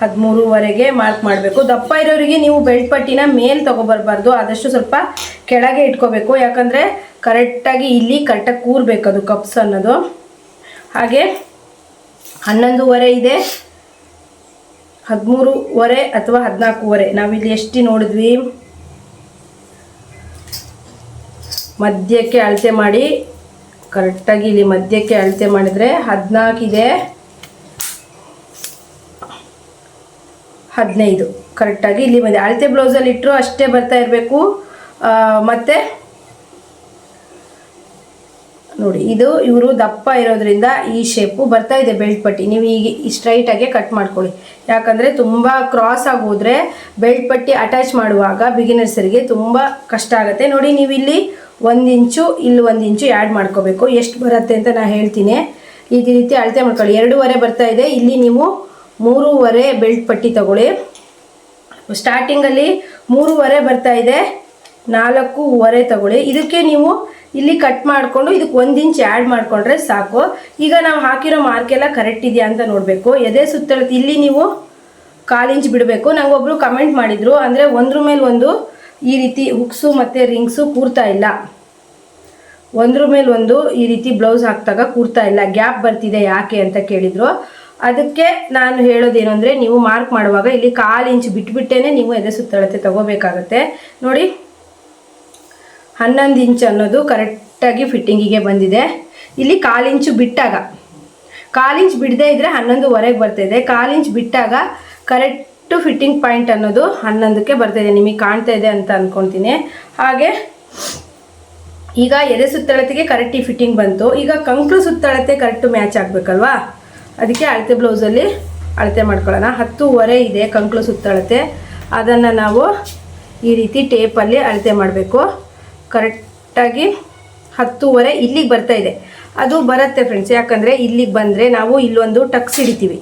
ಹದಿಮೂರುವರೆಗೆ ಮಾರ್ಕ್ ಮಾಡಬೇಕು. ದಪ್ಪ ಇರೋರಿಗೆ ನೀವು ಬೆಲ್ಟ್ ಪಟ್ಟಿನ ಮೇಲೆ ತೊಗೊಬರ್ಬಾರ್ದು. ಆದಷ್ಟು ಸ್ವಲ್ಪ ಕೆಳಗೆ ಇಟ್ಕೋಬೇಕು. ಯಾಕಂದರೆ ಕರೆಕ್ಟಾಗಿ ಇಲ್ಲಿ ಕರೆಕ್ಟಾಗಿ ಕೂರಬೇಕು ಅದು ಕಪ್ಸ್ ಅನ್ನೋದು. ಹಾಗೆ ಹನ್ನೊಂದುವರೆ ಇದೆ. ಹದಿಮೂರುವರೆ ಅಥವಾ ಹದಿನಾಲ್ಕೂವರೆ. ನಾವಿಲ್ಲಿ ಎಷ್ಟು ನೋಡಿದ್ವಿ? ಮಧ್ಯಕ್ಕೆ ಅಳತೆ ಮಾಡಿ. ಕರೆಕ್ಟಾಗಿ ಇಲ್ಲಿ ಮಧ್ಯಕ್ಕೆ ಅಳತೆ ಮಾಡಿದರೆ ಹದಿನಾಲ್ಕಿದೆ ಹದಿನೈದು. ಕರೆಕ್ಟಾಗಿ ಇಲ್ಲಿ ಬಂದಿದೆ. ಅಳತೆ ಬ್ಲೌಸಲ್ಲಿ ಇಟ್ಟರು ಅಷ್ಟೇ ಬರ್ತಾ ಇರಬೇಕು. ಮತ್ತು ನೋಡಿ, ಇದು ಇವರು ದಪ್ಪ ಇರೋದ್ರಿಂದ ಈ ಶೇಪು ಬರ್ತಾ ಇದೆ ಬೆಲ್ಟ್ ಪಟ್ಟಿ. ನೀವು ಈಗ ಸ್ಟ್ರೈಟಾಗೆ ಕಟ್ ಮಾಡ್ಕೊಳ್ಳಿ. ಯಾಕಂದರೆ ತುಂಬ ಕ್ರಾಸ್ ಆಗಿ ಬೆಲ್ಟ್ ಪಟ್ಟಿ ಅಟ್ಯಾಚ್ ಮಾಡುವಾಗ ಬಿಗಿನರ್ಸರಿಗೆ ತುಂಬ ಕಷ್ಟ ಆಗುತ್ತೆ. ನೋಡಿ, ನೀವು ಇಲ್ಲಿ ಒಂದು ಇಂಚು, ಇಲ್ಲಿ ಒಂದು ಇಂಚು ಆ್ಯಡ್ ಮಾಡ್ಕೋಬೇಕು. ಎಷ್ಟು ಬರುತ್ತೆ ಅಂತ ನಾನು ಹೇಳ್ತೀನಿ. ಈ ರೀತಿ ಅಳತೆ ಮಾಡ್ಕೊಳ್ಳಿ. ಎರಡೂವರೆ ಬರ್ತಾ ಇದೆ. ಇಲ್ಲಿ ನೀವು ಮೂರುವರೆ ಬೆಲ್ಟ್ ಪಟ್ಟಿ ತಗೊಳ್ಳಿ. ಸ್ಟಾರ್ಟಿಂಗಲ್ಲಿ ಮೂರುವರೆ ಬರ್ತಾ ಇದೆ, ನಾಲ್ಕೂವರೆ ತಗೊಳ್ಳಿ. ಇದಕ್ಕೆ ನೀವು ಇಲ್ಲಿ ಕಟ್ ಮಾಡಿಕೊಂಡು ಇದಕ್ಕೆ ಒಂದು ಇಂಚ್ ಆ್ಯಡ್ ಮಾಡಿಕೊಂಡ್ರೆ ಸಾಕು. ಈಗ ನಾವು ಹಾಕಿರೋ ಮಾರ್ಕೆಲ್ಲ ಕರೆಕ್ಟ್ ಇದೆಯಾ ಅಂತ ನೋಡಬೇಕು. ಎದೆ ಸುತ್ತಳ ಇಲ್ಲಿ ನೀವು ಕಾಲು ಇಂಚ್ ಬಿಡಬೇಕು. ಒಬ್ಬರು ಕಮೆಂಟ್ ಮಾಡಿದರು, ಅಂದರೆ ಒಂದ್ರ ಮೇಲೆ ಒಂದು ಈ ರೀತಿ ಹುಕ್ಸು ಮತ್ತು ರಿಂಗ್ಸು ಕೂರ್ತಾ ಇಲ್ಲ. ಒಂದ್ರ ಮೇಲೆ ಒಂದು ಈ ರೀತಿ ಬ್ಲೌಸ್ ಹಾಕಿದಾಗ ಕೂರ್ತಾ ಇಲ್ಲ. ಗ್ಯಾಪ್ ಬರ್ತಿದೆ ಯಾಕೆ ಅಂತ ಕೇಳಿದರು. ಅದಕ್ಕೆ ನಾನು ಹೇಳೋದೇನು ಅಂದರೆ ನೀವು ಮಾರ್ಕ್ ಮಾಡುವಾಗ ಇಲ್ಲಿ ಕಾಲು ಇಂಚು ಬಿಟ್ಬಿಟ್ಟೇ ನೀವು ಎದೆ ಸುತ್ತಳತೆ ತಗೋಬೇಕಾಗತ್ತೆ. ನೋಡಿ, ಹನ್ನೊಂದು ಇಂಚ್ ಅನ್ನೋದು ಕರೆಕ್ಟಾಗಿ ಫಿಟ್ಟಿಂಗಿಗೆ ಬಂದಿದೆ. ಇಲ್ಲಿ ಕಾಲು ಇಂಚು ಬಿಟ್ಟಾಗ, ಕಾಲು ಇಂಚ್ ಬಿಡದೇ ಇದ್ದರೆ ಹನ್ನೊಂದುವರೆಗೆ ಬರ್ತಾಯಿದೆ ಕಾಲು ಇಂಚ್ ಬಿಟ್ಟಾಗ ಕರೆಕ್ಟು ಫಿಟ್ಟಿಂಗ್ ಪಾಯಿಂಟ್ ಅನ್ನೋದು ಹನ್ನೊಂದಕ್ಕೆ ಬರ್ತಾಯಿದೆ ನಿಮಗೆ ಕಾಣ್ತಾ ಇದೆ ಅಂತ ಅಂದ್ಕೊತೀನಿ ಹಾಗೆ, ಈಗ ಎದೆ ಸುತ್ತಳತೆಗೆ ಕರೆಕ್ಟಿ ಫಿಟ್ಟಿಂಗ್ ಬಂತು. ಈಗ ಕಂಕ್ಳು ಸುತ್ತಳತೆ ಕರೆಕ್ಟು ಮ್ಯಾಚ್ ಆಗಬೇಕಲ್ವಾ? ಅದಕ್ಕೆ ಅಳತೆ ಬ್ಲೌಸಲ್ಲಿ ಅಳತೆ ಮಾಡ್ಕೊಳ್ಳೋಣ. ಹತ್ತೂವರೆ ಇದೆ ಕಂಕ್ಳು ಸುತ್ತಳತೆ. ಅದನ್ನು ನಾವು ಈ ರೀತಿ ಟೇಪಲ್ಲಿ ಅಳತೆ ಮಾಡಬೇಕು. ಕರೆಕ್ಟಾಗಿ ಹತ್ತೂವರೆ ಇಲ್ಲಿಗೆ ಬರ್ತಾ ಇದೆ. ಅದು ಬರುತ್ತೆ ಫ್ರೆಂಡ್ಸ್ ಯಾಕಂದರೆ ಇಲ್ಲಿಗೆ ಬಂದರೆ ನಾವು ಇಲ್ಲೊಂದು ಟಕ್ಸ್ ಹಿಡಿತೀವಿ.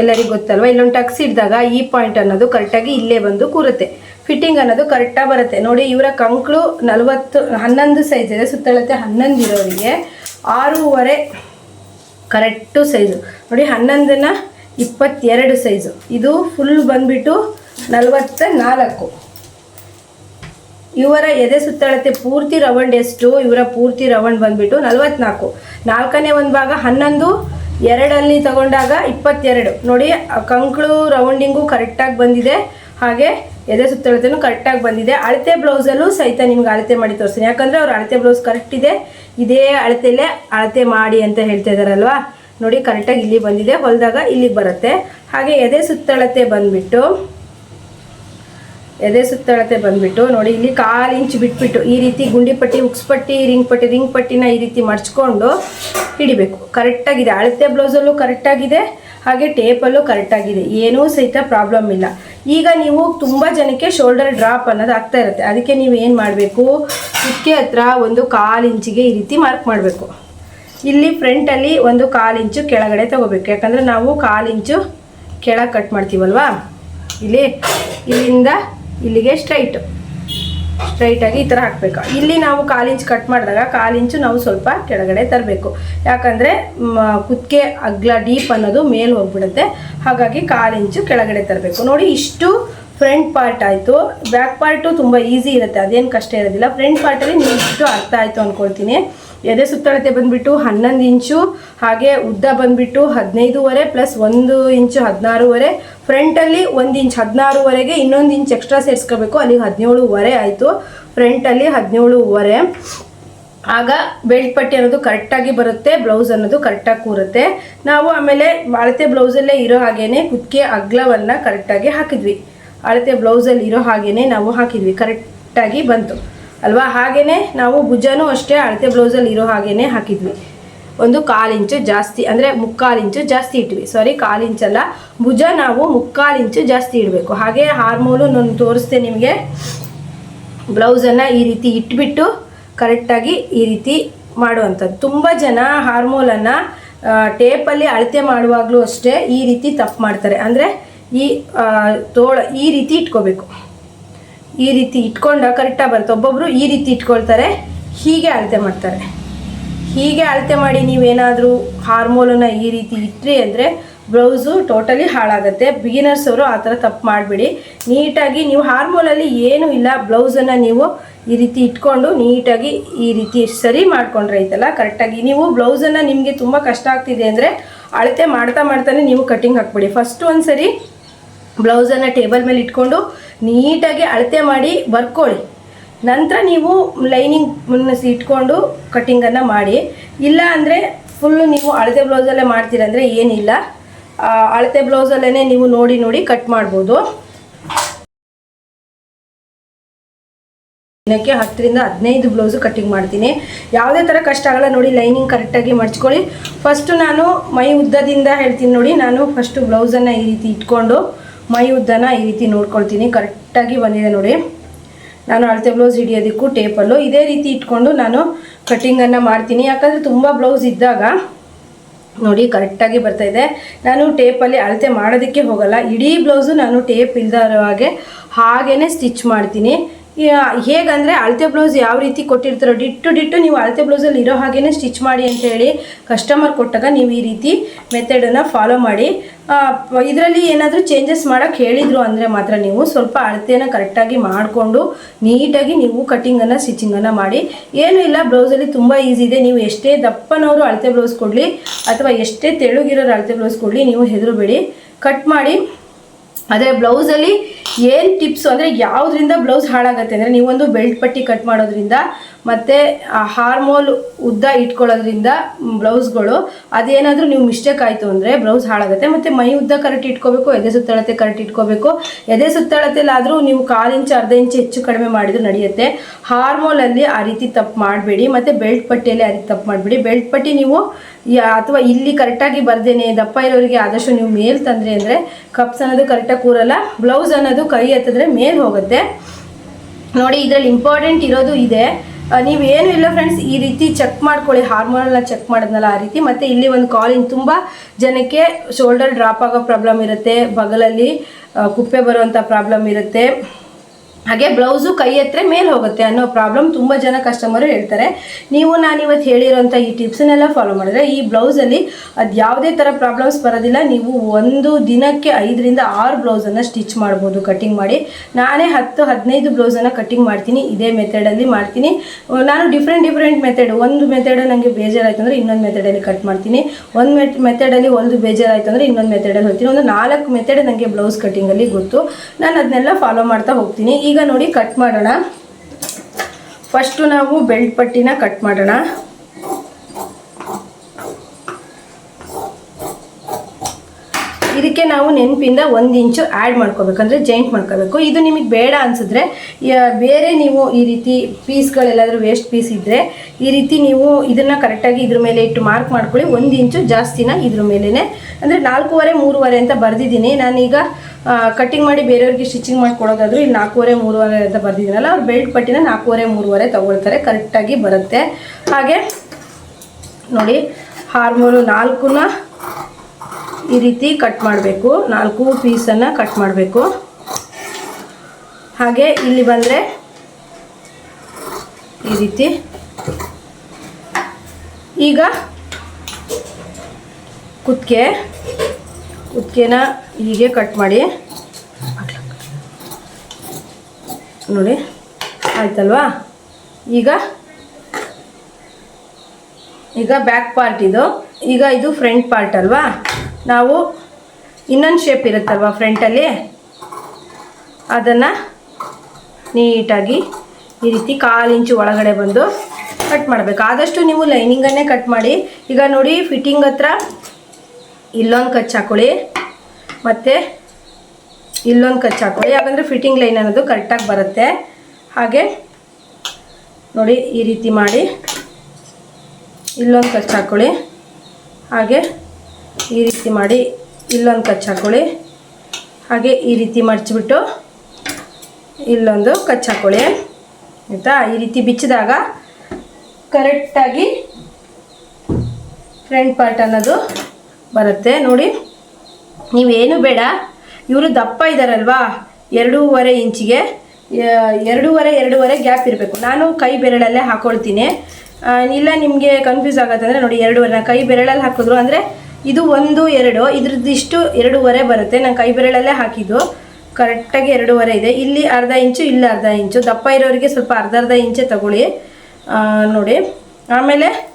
ಎಲ್ಲರಿಗೂ ಗೊತ್ತಲ್ವ? ಇಲ್ಲೊಂದು ಟಕ್ಸ್ ಹಿಡಿದಾಗ ಈ ಪಾಯಿಂಟ್ ಅನ್ನೋದು ಕರೆಕ್ಟಾಗಿ ಇಲ್ಲೇ ಬಂದು ಕೂರುತ್ತೆ. ಫಿಟ್ಟಿಂಗ್ ಅನ್ನೋದು ಕರೆಕ್ಟಾಗಿ ಬರುತ್ತೆ. ನೋಡಿ, ಇವರ ಕಂಕ್ಳು ನಲವತ್ತು, ಹನ್ನೊಂದು ಸೈಜ್ ಇದೆ, ಸುತ್ತಳತೆ ಹನ್ನೊಂದು ಇರೋರಿಗೆ ಆರೂವರೆ ಕರೆಕ್ಟು ಸೈಜು. ನೋಡಿ, ಹನ್ನೊಂದನ್ನ ಇಪ್ಪತ್ತೆರಡು ಸೈಜು. ಇದು ಫುಲ್ ಬಂದ್ಬಿಟ್ಟು ನಲವತ್ತ ನಾಲ್ಕು ಇವರ ಎದೆ ಸುತ್ತಳತೆ ಪೂರ್ತಿ ರೌಂಡ್ ಎಷ್ಟು? ಇವರ ಪೂರ್ತಿ ರೌಂಡ್ ಬಂದ್ಬಿಟ್ಟು ನಲವತ್ನಾಲ್ಕು. ನಾಲ್ಕನೇ ಒಂದು ಭಾಗ ಹನ್ನೊಂದು, ಎರಡಲ್ಲಿ ತಗೊಂಡಾಗ ಇಪ್ಪತ್ತೆರಡು. ನೋಡಿ ಕಂಕಳು ರೌಂಡಿಂಗು ಕರೆಕ್ಟಾಗಿ ಬಂದಿದೆ. ಹಾಗೆ ಎದೆ ಸುತ್ತಳತೆನೂ ಕರೆಕ್ಟಾಗಿ ಬಂದಿದೆ. ಅಳತೆ ಬ್ಲೌಸಲ್ಲೂ ಸಹಿತ ನಿಮ್ಗೆ ಅಳತೆ ಮಾಡಿ ತೋರಿಸ್ತೀನಿ. ಯಾಕಂದರೆ ಅವ್ರ ಅಳತೆ ಬ್ಲೌಸ್ ಕರೆಕ್ಟ್ ಇದೆ. ಇದೇ ಅಳತೆಯಲ್ಲೇ ಅಳತೆ ಮಾಡಿ ಅಂತ ಹೇಳ್ತಾ ಇದ್ದಾರಲ್ವಾ ನೋಡಿ, ಕರೆಕ್ಟಾಗಿ ಇಲ್ಲಿ ಬಂದಿದೆ. ಹೊಲಿದಾಗ ಇಲ್ಲಿಗೆ ಬರುತ್ತೆ. ಹಾಗೆ ಎದೆ ಸುತ್ತಳತೆ ಬಂದ್ಬಿಟ್ಟು, ಎದೆ ಸುತ್ತಳತೆ ಬಂದ್ಬಿಟ್ಟು, ನೋಡಿ, ಇಲ್ಲಿ ಕಾಲು ಇಂಚ್ ಬಿಟ್ಬಿಟ್ಟು ಈ ರೀತಿ ಗುಂಡಿ ಪಟ್ಟಿ, ಉಕ್ಸ್ ಪಟ್ಟಿ, ರಿಂಗ್ ಪಟ್ಟಿ, ರಿಂಗ್ ಪಟ್ಟಿನ ಈ ರೀತಿ ಮಡ್ಚ್ಕೊಂಡು ಹಿಡಿಬೇಕು. ಕರೆಕ್ಟಾಗಿದೆ. ಅಳತೆ ಬ್ಲೌಸಲ್ಲೂ ಕರೆಕ್ಟಾಗಿದೆ. ಹಾಗೆ ಟೇಪಲ್ಲೂ ಕರೆಕ್ಟಾಗಿದೆ ಏನೂ ಸಹಿತ ಪ್ರಾಬ್ಲಮ್ ಇಲ್ಲ. ಈಗ ನೀವು ತುಂಬ ಜನಕ್ಕೆ ಶೋಲ್ಡರ್ ಡ್ರಾಪ್ ಅನ್ನೋದು ಆಗ್ತಾ ಇರುತ್ತೆ. ಅದಕ್ಕೆ ನೀವು ಏನು ಮಾಡಬೇಕು? ಚುಕ್ಕೆ ಹತ್ರ ಒಂದು ಕಾಲು ಇಂಚಿಗೆ ಈ ರೀತಿ ಮಾರ್ಕ್ ಮಾಡಬೇಕು. ಇಲ್ಲಿ ಫ್ರಂಟಲ್ಲಿ ಒಂದು ಕಾಲು ಇಂಚು ಕೆಳಗಡೆ ತಗೋಬೇಕು. ಯಾಕಂದರೆ ನಾವು ಕಾಲು ಇಂಚು ಕೆಳಗೆ ಕಟ್ ಮಾಡ್ತೀವಲ್ವಾ? ಇಲ್ಲಿ, ಇಲ್ಲಿಂದ ಇಲ್ಲಿಗೆ ಸ್ಟ್ರೈಟು ಸ್ಟ್ರೈಟಾಗಿ ಈ ಥರ ಹಾಕಬೇಕು. ಇಲ್ಲಿ ನಾವು ಕಾಲಿಂಚು ಕಟ್ ಮಾಡಿದಾಗ ಕಾಲಿಂಚು ನಾವು ಸ್ವಲ್ಪ ಕೆಳಗಡೆ ತರಬೇಕು. ಯಾಕಂದರೆ ಕುತ್ತಿಗೆ ಅಗ್ಲ ಡೀಪ್ ಅನ್ನೋದು ಮೇಲೆ ಹೋಗ್ಬಿಡುತ್ತೆ. ಹಾಗಾಗಿ ಕಾಲಿಂಚು ಕೆಳಗಡೆ ತರಬೇಕು. ನೋಡಿ, ಇಷ್ಟು ಫ್ರಂಟ್ ಪಾರ್ಟ್ ಆಯಿತು. ಬ್ಯಾಕ್ ಪಾರ್ಟು ತುಂಬ ಈಸಿ ಇರುತ್ತೆ. ಅದೇನು ಕಷ್ಟ ಇರೋದಿಲ್ಲ. ಫ್ರಂಟ್ ಪಾರ್ಟಲ್ಲಿ ನೀವು ಇಷ್ಟು ಅರ್ಥ ಆಯಿತು ಅಂದ್ಕೊಳ್ತೀನಿ ಎದೆ ಸುತ್ತಳತೆ ಬಂದ್ಬಿಟ್ಟು ಹನ್ನೊಂದು ಇಂಚು, ಹಾಗೆ ಉದ್ದ ಬಂದುಬಿಟ್ಟು ಹದಿನೈದೂವರೆ ಪ್ಲಸ್ ಒಂದು ಇಂಚು ಹದಿನಾರೂವರೆ. ಫ್ರಂಟಲ್ಲಿ ಒಂದು ಇಂಚ್ ಹದಿನಾರೂವರೆಗೆ ಇನ್ನೊಂದು ಇಂಚ್ ಎಕ್ಸ್ಟ್ರಾ ಸೇರಿಸ್ಕೋಬೇಕು. ಅಲ್ಲಿಗೆ ಹದಿನೇಳುವರೆ ಆಯಿತು. ಫ್ರಂಟಲ್ಲಿ ಹದಿನೇಳುವರೆ. ಆಗ ಬೆಲ್ಟ್ ಪಟ್ಟಿ ಅನ್ನೋದು ಕರೆಕ್ಟಾಗಿ ಬರುತ್ತೆ. ಬ್ಲೌಸ್ ಅನ್ನೋದು ಕರೆಕ್ಟಾಗಿ ಕೂರುತ್ತೆ. ನಾವು ಆಮೇಲೆ ಅಳತೆ ಬ್ಲೌಸಲ್ಲೇ ಇರೋ ಹಾಗೇನೆ ಕುತ್ತಿಗೆ ಅಗ್ಲವನ್ನು ಕರೆಕ್ಟಾಗಿ ಹಾಕಿದ್ವಿ. ಅಳತೆ ಬ್ಲೌಸಲ್ಲಿ ಇರೋ ಹಾಗೇನೆ ನಾವು ಹಾಕಿದ್ವಿ. ಕರೆಕ್ಟಾಗಿ ಬಂತು. ಅಲ್ವಾ? ಹಾಗೇನೆ ನಾವು ಭುಜನೂ ಅಷ್ಟೇ ಅಳತೆ ಬ್ಲೌಸಲ್ಲಿ ಇರೋ ಹಾಗೇನೆ ಹಾಕಿದ್ವಿ. ಒಂದು ಕಾಲು ಇಂಚು ಜಾಸ್ತಿ, ಅಂದರೆ ಮುಕ್ಕಾಲು ಇಂಚು ಜಾಸ್ತಿ ಇಟ್ವಿ. ಸಾರಿ ಕಾಲು ಇಂಚಲ್ಲ ಭುಜ ನಾವು ಮುಕ್ಕಾಲು ಇಂಚು ಜಾಸ್ತಿ ಇಡಬೇಕು. ಹಾಗೆ ಹಾರ್ಮೋಲು ನಾನು ತೋರಿಸ್ದೆ ನಿಮಗೆ. ಬ್ಲೌಸನ್ನು ಈ ರೀತಿ ಇಟ್ಬಿಟ್ಟು ಕರೆಕ್ಟಾಗಿ ಈ ರೀತಿ ಮಾಡುವಂಥದ್ದು. ತುಂಬ ಜನ ಹಾರ್ಮೋಲನ್ನು ಟೇಪಲ್ಲಿ ಅಳತೆ ಮಾಡುವಾಗಲೂ ಅಷ್ಟೇ ಈ ರೀತಿ ತಪ್ಪು ಮಾಡ್ತಾರೆ. ಅಂದರೆ ಈ ತೋಳ ಈ ರೀತಿ ಇಟ್ಕೋಬೇಕು. ಈ ರೀತಿ ಇಟ್ಕೊಂಡ ಕರೆಕ್ಟಾಗಿ ಬರುತ್ತೆ. ಒಬ್ಬೊಬ್ಬರು ಈ ರೀತಿ ಇಟ್ಕೊಳ್ತಾರೆ, ಹೀಗೆ ಅಳತೆ ಮಾಡ್ತಾರೆ. ಹೀಗೆ ಅಳತೆ ಮಾಡಿ ನೀವೇನಾದರೂ ಹಾರ್ಮೋಲನ್ನ ಈ ರೀತಿ ಇಟ್ರಿ ಅಂದರೆ ಬ್ಲೌಸು ಟೋಟಲಿ ಹಾಳಾಗುತ್ತೆ. ಬಿಗಿನರ್ಸ್ ಅವರು ಆ ಥರ ತಪ್ಪು ಮಾಡಿಬಿಡಿ. ನೀಟಾಗಿ ನೀವು ಹಾರ್ಮೋಲಲ್ಲಿ ಏನೂ ಇಲ್ಲ ಬ್ಲೌಸನ್ನು ನೀವು ಈ ರೀತಿ ಇಟ್ಕೊಂಡು ನೀಟಾಗಿ ಈ ರೀತಿ ಸರಿ ಮಾಡ್ಕೊಂಡ್ರೆ ಐತಲ್ಲ ಕರೆಕ್ಟಾಗಿ ನೀವು ಬ್ಲೌಸನ್ನು ನಿಮಗೆ ತುಂಬ ಕಷ್ಟ ಆಗ್ತಿದೆ ಅಂದರೆ ಅಳತೆ ಮಾಡ್ತಾ ಮಾಡ್ತಾನೆ ನೀವು ಕಟ್ಟಿಂಗ್ ಹಾಕ್ಬಿಡಿ. ಫಸ್ಟ್ ಒಂದು ಸರಿ ಬ್ಲೌಸನ್ನು ಟೇಬಲ್ ಮೇಲೆ ಇಟ್ಕೊಂಡು ನೀಟಾಗಿ ಅಳತೆ ಮಾಡಿ ಬರ್ಕೊಳ್ಳಿ. ನಂತರ ನೀವು ಲೈನಿಂಗ್ ಮುನ್ನಸಿ ಇಟ್ಕೊಂಡು ಕಟ್ಟಿಂಗನ್ನು ಮಾಡಿ. ಇಲ್ಲ ಅಂದರೆ ಫುಲ್ಲು ನೀವು ಅಳತೆ ಬ್ಲೌಸಲ್ಲೇ ಮಾಡ್ತೀರಂದರೆ ಏನಿಲ್ಲ. ಅಳತೆ ಬ್ಲೌಸಲ್ಲೇ ನೀವು ನೋಡಿ ನೋಡಿ ಕಟ್ ಮಾಡ್ಬೋದು. ದಿನಕ್ಕೆ ಹತ್ತರಿಂದ ಹದಿನೈದು ಬ್ಲೌಸು ಕಟ್ಟಿಂಗ್ ಮಾಡ್ತೀನಿ. ಯಾವುದೇ ಥರ ಕಷ್ಟ ಆಗಲ್ಲ ನೋಡಿ ಲೈನಿಂಗ್ ಕರೆಕ್ಟಾಗಿ ಮಡ್ಚ್ಕೊಳ್ಳಿ. ಫಸ್ಟು ನಾನು ಮೈ ಉದ್ದದಿಂದ ಹೇಳ್ತೀನಿ ನೋಡಿ, ನಾನು ಫಸ್ಟು ಬ್ಲೌಸನ್ನು ಈ ರೀತಿ ಇಟ್ಕೊಂಡು ಮೈ ಉದ್ದನ ಈ ರೀತಿ ನೋಡ್ಕೊಳ್ತೀನಿ. ಕರೆಕ್ಟಾಗಿ ಬಂದಿದೆ ನೋಡಿ. ನಾನು ಅಳತೆ ಬ್ಲೌಸ್ ಹಿಡಿಯೋದಕ್ಕೂ ಟೇಪಲ್ಲು. ಇದೇ ರೀತಿ ಇಟ್ಕೊಂಡು ನಾನು ಕಟ್ಟಿಂಗನ್ನು ಮಾಡ್ತೀನಿ. ಯಾಕಂದರೆ ತುಂಬ ಬ್ಲೌಸ್ ಇದ್ದಾಗ ನೋಡಿ ಕರೆಕ್ಟಾಗಿ ಬರ್ತಾ ಇದೆ. ನಾನು ಟೇಪಲ್ಲಿ ಅಳತೆ ಮಾಡೋದಕ್ಕೆ ಹೋಗಲ್ಲ. ಇಡೀ ಬ್ಲೌಸು ನಾನು ಟೇಪ್ ಇಲ್ದ ಇರೋ ಹಾಗೆ ಹಾಗೇ ಸ್ಟಿಚ್ ಮಾಡ್ತೀನಿ. ಹೇಗಂದರೆ ಅಳತೆ ಬ್ಲೌಸ್ ಯಾವ ರೀತಿ ಕೊಟ್ಟಿರ್ತಾರೋ ಡಿಟ್ಟು ಡಿಟ್ಟು ನೀವು ಅಳತೆ ಬ್ಲೌಸಲ್ಲಿ ಇರೋ ಹಾಗೇ ಸ್ಟಿಚ್ ಮಾಡಿ ಅಂತ ಹೇಳಿ ಕಸ್ಟಮರ್ ಕೊಟ್ಟಾಗ ನೀವು ಈ ರೀತಿ ಮೆಥಡನ್ನು ಫಾಲೋ ಮಾಡಿ. ಇದರಲ್ಲಿ ಏನಾದರೂ ಚೇಂಜಸ್ ಮಾಡೋಕ್ಕೆ ಹೇಳಿದರು ಅಂದರೆ ಮಾತ್ರ ನೀವು ಸ್ವಲ್ಪ ಅಳತೆನ ಕರೆಕ್ಟಾಗಿ ಮಾಡಿಕೊಂಡು ನೀಟಾಗಿ ನೀವು ಕಟ್ಟಿಂಗನ್ನು ಸ್ಟಿಚಿಂಗನ್ನು ಮಾಡಿ. ಏನೂ ಇಲ್ಲ ಬ್ಲೌಸಲ್ಲಿ ತುಂಬ ಈಸಿ ಇದೆ. ನೀವು ಎಷ್ಟೇ ದಪ್ಪನವರು ಅಳತೆ ಬ್ಲೌಸ್ ಕೊಡಲಿ ಅಥವಾ ಎಷ್ಟೇ ತೆಳುಗಿರೋರು ಅಳತೆ ಬ್ಲೌಸ್ ಕೊಡಲಿ, ನೀವು ಹೆದರಬೇಡಿ. ಕಟ್ ಮಾಡಿ. ಆದರೆ ಬ್ಲೌಸಲ್ಲಿ ಏನು ಟಿಪ್ಸು ಅಂದರೆ ಯಾವುದರಿಂದ ಬ್ಲೌಸ್ ಹಾಳಾಗುತ್ತೆ ಅಂದರೆ ನೀವೊಂದು ಬೆಲ್ಟ್ ಪಟ್ಟಿ ಕಟ್ ಮಾಡೋದ್ರಿಂದ ಮತ್ತು ಹಾರ್ಮೋಲ್ ಉದ್ದ ಇಟ್ಕೊಳ್ಳೋದ್ರಿಂದ ಬ್ಲೌಸ್ಗಳು, ಅದೇನಾದರೂ ನೀವು ಮಿಸ್ಟೇಕ್ ಆಯಿತು ಅಂದರೆ ಬ್ಲೌಸ್ ಹಾಳಾಗುತ್ತೆ. ಮತ್ತು ಮೈ ಉದ್ದ ಕರೆಕ್ಟ್ ಇಟ್ಕೋಬೇಕು, ಎದೆ ಸುತ್ತಳತೆ ಕರೆಕ್ಟ್ ಇಟ್ಕೋಬೇಕು. ಎದೆ ಸುತ್ತಳತೆಲಾದರೂ ನೀವು ಕಾಲು ಇಂಚು ಅರ್ಧ ಇಂಚು ಹೆಚ್ಚು ಕಡಿಮೆ ಮಾಡಿದ್ರು ನಡೆಯುತ್ತೆ. ಹಾರ್ಮೋಲಲ್ಲಿ ಆ ರೀತಿ ತಪ್ಪು ಮಾಡಬೇಡಿ. ಮತ್ತು ಬೆಲ್ಟ್ ಪಟ್ಟಿಯಲ್ಲಿ ಆ ರೀತಿ ತಪ್ಪು ಮಾಡಬೇಡಿ. ಬೆಲ್ಟ್ ಪಟ್ಟಿ ನೀವು ಅಥವಾ ಇಲ್ಲಿ ಕರೆಕ್ಟಾಗಿ ಬರ್ದೇನೆ, ದಪ್ಪ ಇರೋರಿಗೆ ಆದಷ್ಟು ನೀವು ಮೇಲ್ ತಂದ್ರಿ ಅಂದರೆ ಕಪ್ಸ್ ಅನ್ನೋದು ಕರೆಕ್ಟಾಗಿ ಕೂರಲ್ಲ, ಬ್ಲೌಸ್ ಅನ್ನೋದು ಕೈ ಎತ್ತಿದ್ರೆ ಮೇಲ್ ಹೋಗುತ್ತೆ. ನೋಡಿ, ಇದರಲ್ಲಿ ಇಂಪಾರ್ಟೆಂಟ್ ಇರೋದು ಇದೆ. ನೀವು ಏನು ಇಲ್ಲ ಫ್ರೆಂಡ್ಸ್ ಈ ರೀತಿ ಚೆಕ್ ಮಾಡ್ಕೊಳ್ಳಿ ಹಾರ್ಮೋನಲ್ನ ಚೆಕ್ ಮಾಡಿದ್ನಲ್ಲ ಆ ರೀತಿ, ಮತ್ತು ಇಲ್ಲಿ ಒಂದು ಕಾಲಿಂಗ್ ತುಂಬ ಜನಕ್ಕೆ ಶೋಲ್ಡರ್ ಡ್ರಾಪ್ ಆಗೋ ಪ್ರಾಬ್ಲಮ್ ಇರುತ್ತೆ, ಬಗಲಲ್ಲಿ ಕುಪ್ಪೆ ಬರುವಂಥ ಪ್ರಾಬ್ಲಮ್ ಇರುತ್ತೆ. ಹಾಗೆ ಬ್ಲೌಸು ಕೈ ಎತ್ತರೆ ಮೇಲೆ ಹೋಗುತ್ತೆ ಅನ್ನೋ ಪ್ರಾಬ್ಲಮ್ ತುಂಬ ಜನ ಕಸ್ಟಮರು ಹೇಳ್ತಾರೆ. ನೀವು ನಾನು ಇವತ್ತು ಹೇಳಿರೋಂಥ ಈ ಟಿಪ್ಸನ್ನೆಲ್ಲ ಫಾಲೋ ಮಾಡಿದ್ರೆ ಈ ಬ್ಲೌಸಲ್ಲಿ ಅದು ಯಾವುದೇ ಥರ ಪ್ರಾಬ್ಲಮ್ಸ್ ಬರೋದಿಲ್ಲ. ನೀವು ಒಂದು ದಿನಕ್ಕೆ ಐದರಿಂದ ಆರು ಬ್ಲೌಸನ್ನು ಸ್ಟಿಚ್ ಮಾಡ್ಬೋದು ಕಟ್ಟಿಂಗ್ ಮಾಡಿ. ನಾನೇ ಹತ್ತು, ಹದಿನೈದು ಬ್ಲೌಸನ್ನು ಕಟ್ಟಿಂಗ್ ಮಾಡ್ತೀನಿ, ಇದೇ ಮೆಥಡಲ್ಲಿ ಮಾಡ್ತೀನಿ. ನಾನು ಡಿಫ್ರೆಂಟ್ ಡಿಫ್ರೆಂಟ್ ಮೆಥಡ್ ಒಂದು ಮೆಥಡ್ ನನಗೆ ಬೇಜಾರಾಯ್ತು ಅಂದರೆ ಇನ್ನೊಂದು ಮೆಥಡಲ್ಲಿ ಕಟ್ ಮಾಡ್ತೀನಿ. ಒಂದು ಮೆಟ್ ಮೆಥಡಲ್ಲಿ ಒಂದು ಬೇಜಾರಾಯ್ತು ಅಂದರೆ ಇನ್ನೊಂದು ಮೆಥಡಲ್ಲಿ ಹೋಗ್ತೀನಿ. ಒಂದು ನಾಲ್ಕು ಮೆಥಡ್ ನನಗೆ ಬ್ಲೌಸ್ ಕಟ್ಟಿಂಗಲ್ಲಿ ಗೊತ್ತು. ನಾನು ಅದನ್ನೆಲ್ಲ ಫಾಲೋ ಮಾಡ್ತಾ ಹೋಗ್ತೀನಿ. ಈಗ ನೋಡಿ ಕಟ್ ಮಾಡೋಣ. ಫಸ್ಟು ನಾವು ಬೆಲ್ಟ್ ಪಟ್ಟಿನ ಕಟ್ ಮಾಡೋಣ. ಇದಕ್ಕೆ ನಾವು ನೆನಪಿಂದ ಒಂದು ಇಂಚು ಆ್ಯಡ್ ಮಾಡ್ಕೋಬೇಕು, ಅಂದರೆ ಜಾಯಿಂಟ್ ಮಾಡ್ಕೋಬೇಕು. ಇದು ನಿಮಗೆ ಬೇಡ ಅನಿಸಿದ್ರೆ ಬೇರೆ ನೀವು ಈ ರೀತಿ ಪೀಸ್ಗಳೆಲ್ಲಾದರೂ ವೇಸ್ಟ್ ಪೀಸ್ ಇದ್ದರೆ ಈ ರೀತಿ ನೀವು ಇದನ್ನು ಕರೆಕ್ಟಾಗಿ ಇದ್ರ ಮೇಲೆ ಇಟ್ಟು ಮಾರ್ಕ್ ಮಾಡ್ಕೊಳ್ಳಿ. ಒಂದು ಇಂಚು ಜಾಸ್ತಿನ ಇದ್ರ ಮೇಲೇ ಅಂದರೆ ನಾಲ್ಕೂವರೆ, ಮೂರುವರೆ ಅಂತ ಬರೆದಿದ್ದೀನಿ. ನಾನೀಗ ಕಟ್ಟಿಂಗ್ ಮಾಡಿ ಬೇರೆಯವ್ರಿಗೆ ಸ್ಟಿಚಿಂಗ್ ಮಾಡ್ಕೊಡೋದಾದ್ರೂ ಇಲ್ಲಿ ನಾಲ್ಕೂವರೆ, ಮೂರುವರೆ ಅಂತ ಬರೆದಿದ್ದೀನಲ್ಲ, ಅವ್ರು ಬೆಲ್ಟ್ ಪಟ್ಟಿನ ನಾಲ್ಕೂವರೆ, ಮೂರುವರೆ ತೊಗೊಳ್ತಾರೆ. ಕರೆಕ್ಟಾಗಿ ಬರುತ್ತೆ. ಹಾಗೆ, ನೋಡಿ, ಹಾರ್ಮೋನು ನಾಲ್ಕುನ ಈ ರೀತಿ ಕಟ್ ಮಾಡಬೇಕು. ನಾಲ್ಕು ಪೀಸನ್ನು ಕಟ್ ಮಾಡಬೇಕು. ಹಾಗೆ ಇಲ್ಲಿ ಬಂದರೆ ಈ ರೀತಿ. ಈಗ ಕುತ್ತಿಗೆ ಕುತ್ತಿಗೆನ ಹೀಗೆ ಕಟ್ ಮಾಡಿ. ನೋಡಿ, ಆಯ್ತಲ್ವಾ? ಈಗ ಈಗ ಬ್ಯಾಕ್ ಪಾರ್ಟ್ ಇದು. ಈಗ ಇದು ಫ್ರಂಟ್ ಪಾರ್ಟ್ ಅಲ್ವಾ? ನಾವು ಇನ್ನೊಂದು ಶೇಪ್ ಇರುತ್ತಲ್ವ ಫ್ರಂಟಲ್ಲಿ ಅದನ್ನು ನೀಟಾಗಿ ಈ ರೀತಿ ಕಾಲು ಇಂಚು ಒಳಗಡೆ ಬಂದು ಕಟ್ ಮಾಡಬೇಕು. ಆದಷ್ಟು ನೀವು ಲೈನಿಂಗನ್ನೇ ಕಟ್ ಮಾಡಿ. ಈಗ ನೋಡಿ ಫಿಟ್ಟಿಂಗ್ ಹತ್ರ ಇಲ್ಲೊಂದು ಕಚ್ ಹಾಕೊಳ್ಳಿ. ಮತ್ತು ಇಲ್ಲೊಂದು ಕಚ್ ಹಾಕೊಳ್ಳಿ. ಯಾಕಂದರೆ ಫಿಟ್ಟಿಂಗ್ ಲೈನ್ ಅನ್ನೋದು ಕರೆಕ್ಟಾಗಿ ಬರುತ್ತೆ. ಹಾಗೆ ನೋಡಿ ಈ ರೀತಿ ಮಾಡಿ ಇಲ್ಲೊಂದು ಕಚ್ ಹಾಕೊಳ್ಳಿ. ಹಾಗೆ ಈ ರೀತಿ ಮಾಡಿ ಇಲ್ಲೊಂದು ಕಚ್ ಹಾಕೊಳ್ಳಿ ಹಾಗೆ ಈ ರೀತಿ ಮಡಚಿಬಿಟ್ಟು ಇಲ್ಲೊಂದು ಕಚ್ ಹಾಕೊಳ್ಳಿ. ಆಯಿತಾ? ಈ ರೀತಿ ಬಿಚ್ಚಿದಾಗ ಕರೆಕ್ಟಾಗಿ ಫ್ರಂಟ್ ಪಾರ್ಟ್ ಅನ್ನೋದು ಬರುತ್ತೆ. ನೋಡಿ, ನೀವೇನು ಬೇಡ. ಇವರು ದಪ್ಪ ಇದ್ದಾರಲ್ವಾ ಎರಡೂವರೆ ಇಂಚಿಗೆ ಎರಡೂವರೆ ಎರಡೂವರೆ ಗ್ಯಾಪ್ ಇರಬೇಕು. ನಾನು ಕೈ ಬೆರಳಲ್ಲೇ ಹಾಕೊಳ್ತೀನಿ. ಇಲ್ಲ, ನಿಮಗೆ ಕನ್ಫ್ಯೂಸ್ ಆಗತ್ತಂದರೆ ನೋಡಿ, ಎರಡೂವರೆ. ಕೈ ಬೆರಳಲ್ಲಿ ಹಾಕಿದ್ರು ಅಂದರೆ ಇದು ಒಂದು, ಎರಡು. ಇದ್ರದ್ದಿಷ್ಟು ಎರಡೂವರೆ ಬರುತ್ತೆ. ನಾನು ಕೈ ಬೆರಳಲ್ಲೇ ಹಾಕಿದ್ದು. ಕರೆಕ್ಟಾಗಿ ಎರಡೂವರೆ ಇದೆ. ಇಲ್ಲಿ ಅರ್ಧ ಇಂಚು, ಇಲ್ಲಿ ಅರ್ಧ ಇಂಚು. ದಪ್ಪ ಇರೋರಿಗೆ ಸ್ವಲ್ಪ ಅರ್ಧ ಅರ್ಧ ಇಂಚೆ ತಗೊಳ್ಳಿ. ನೋಡಿ. ಆಮೇಲೆ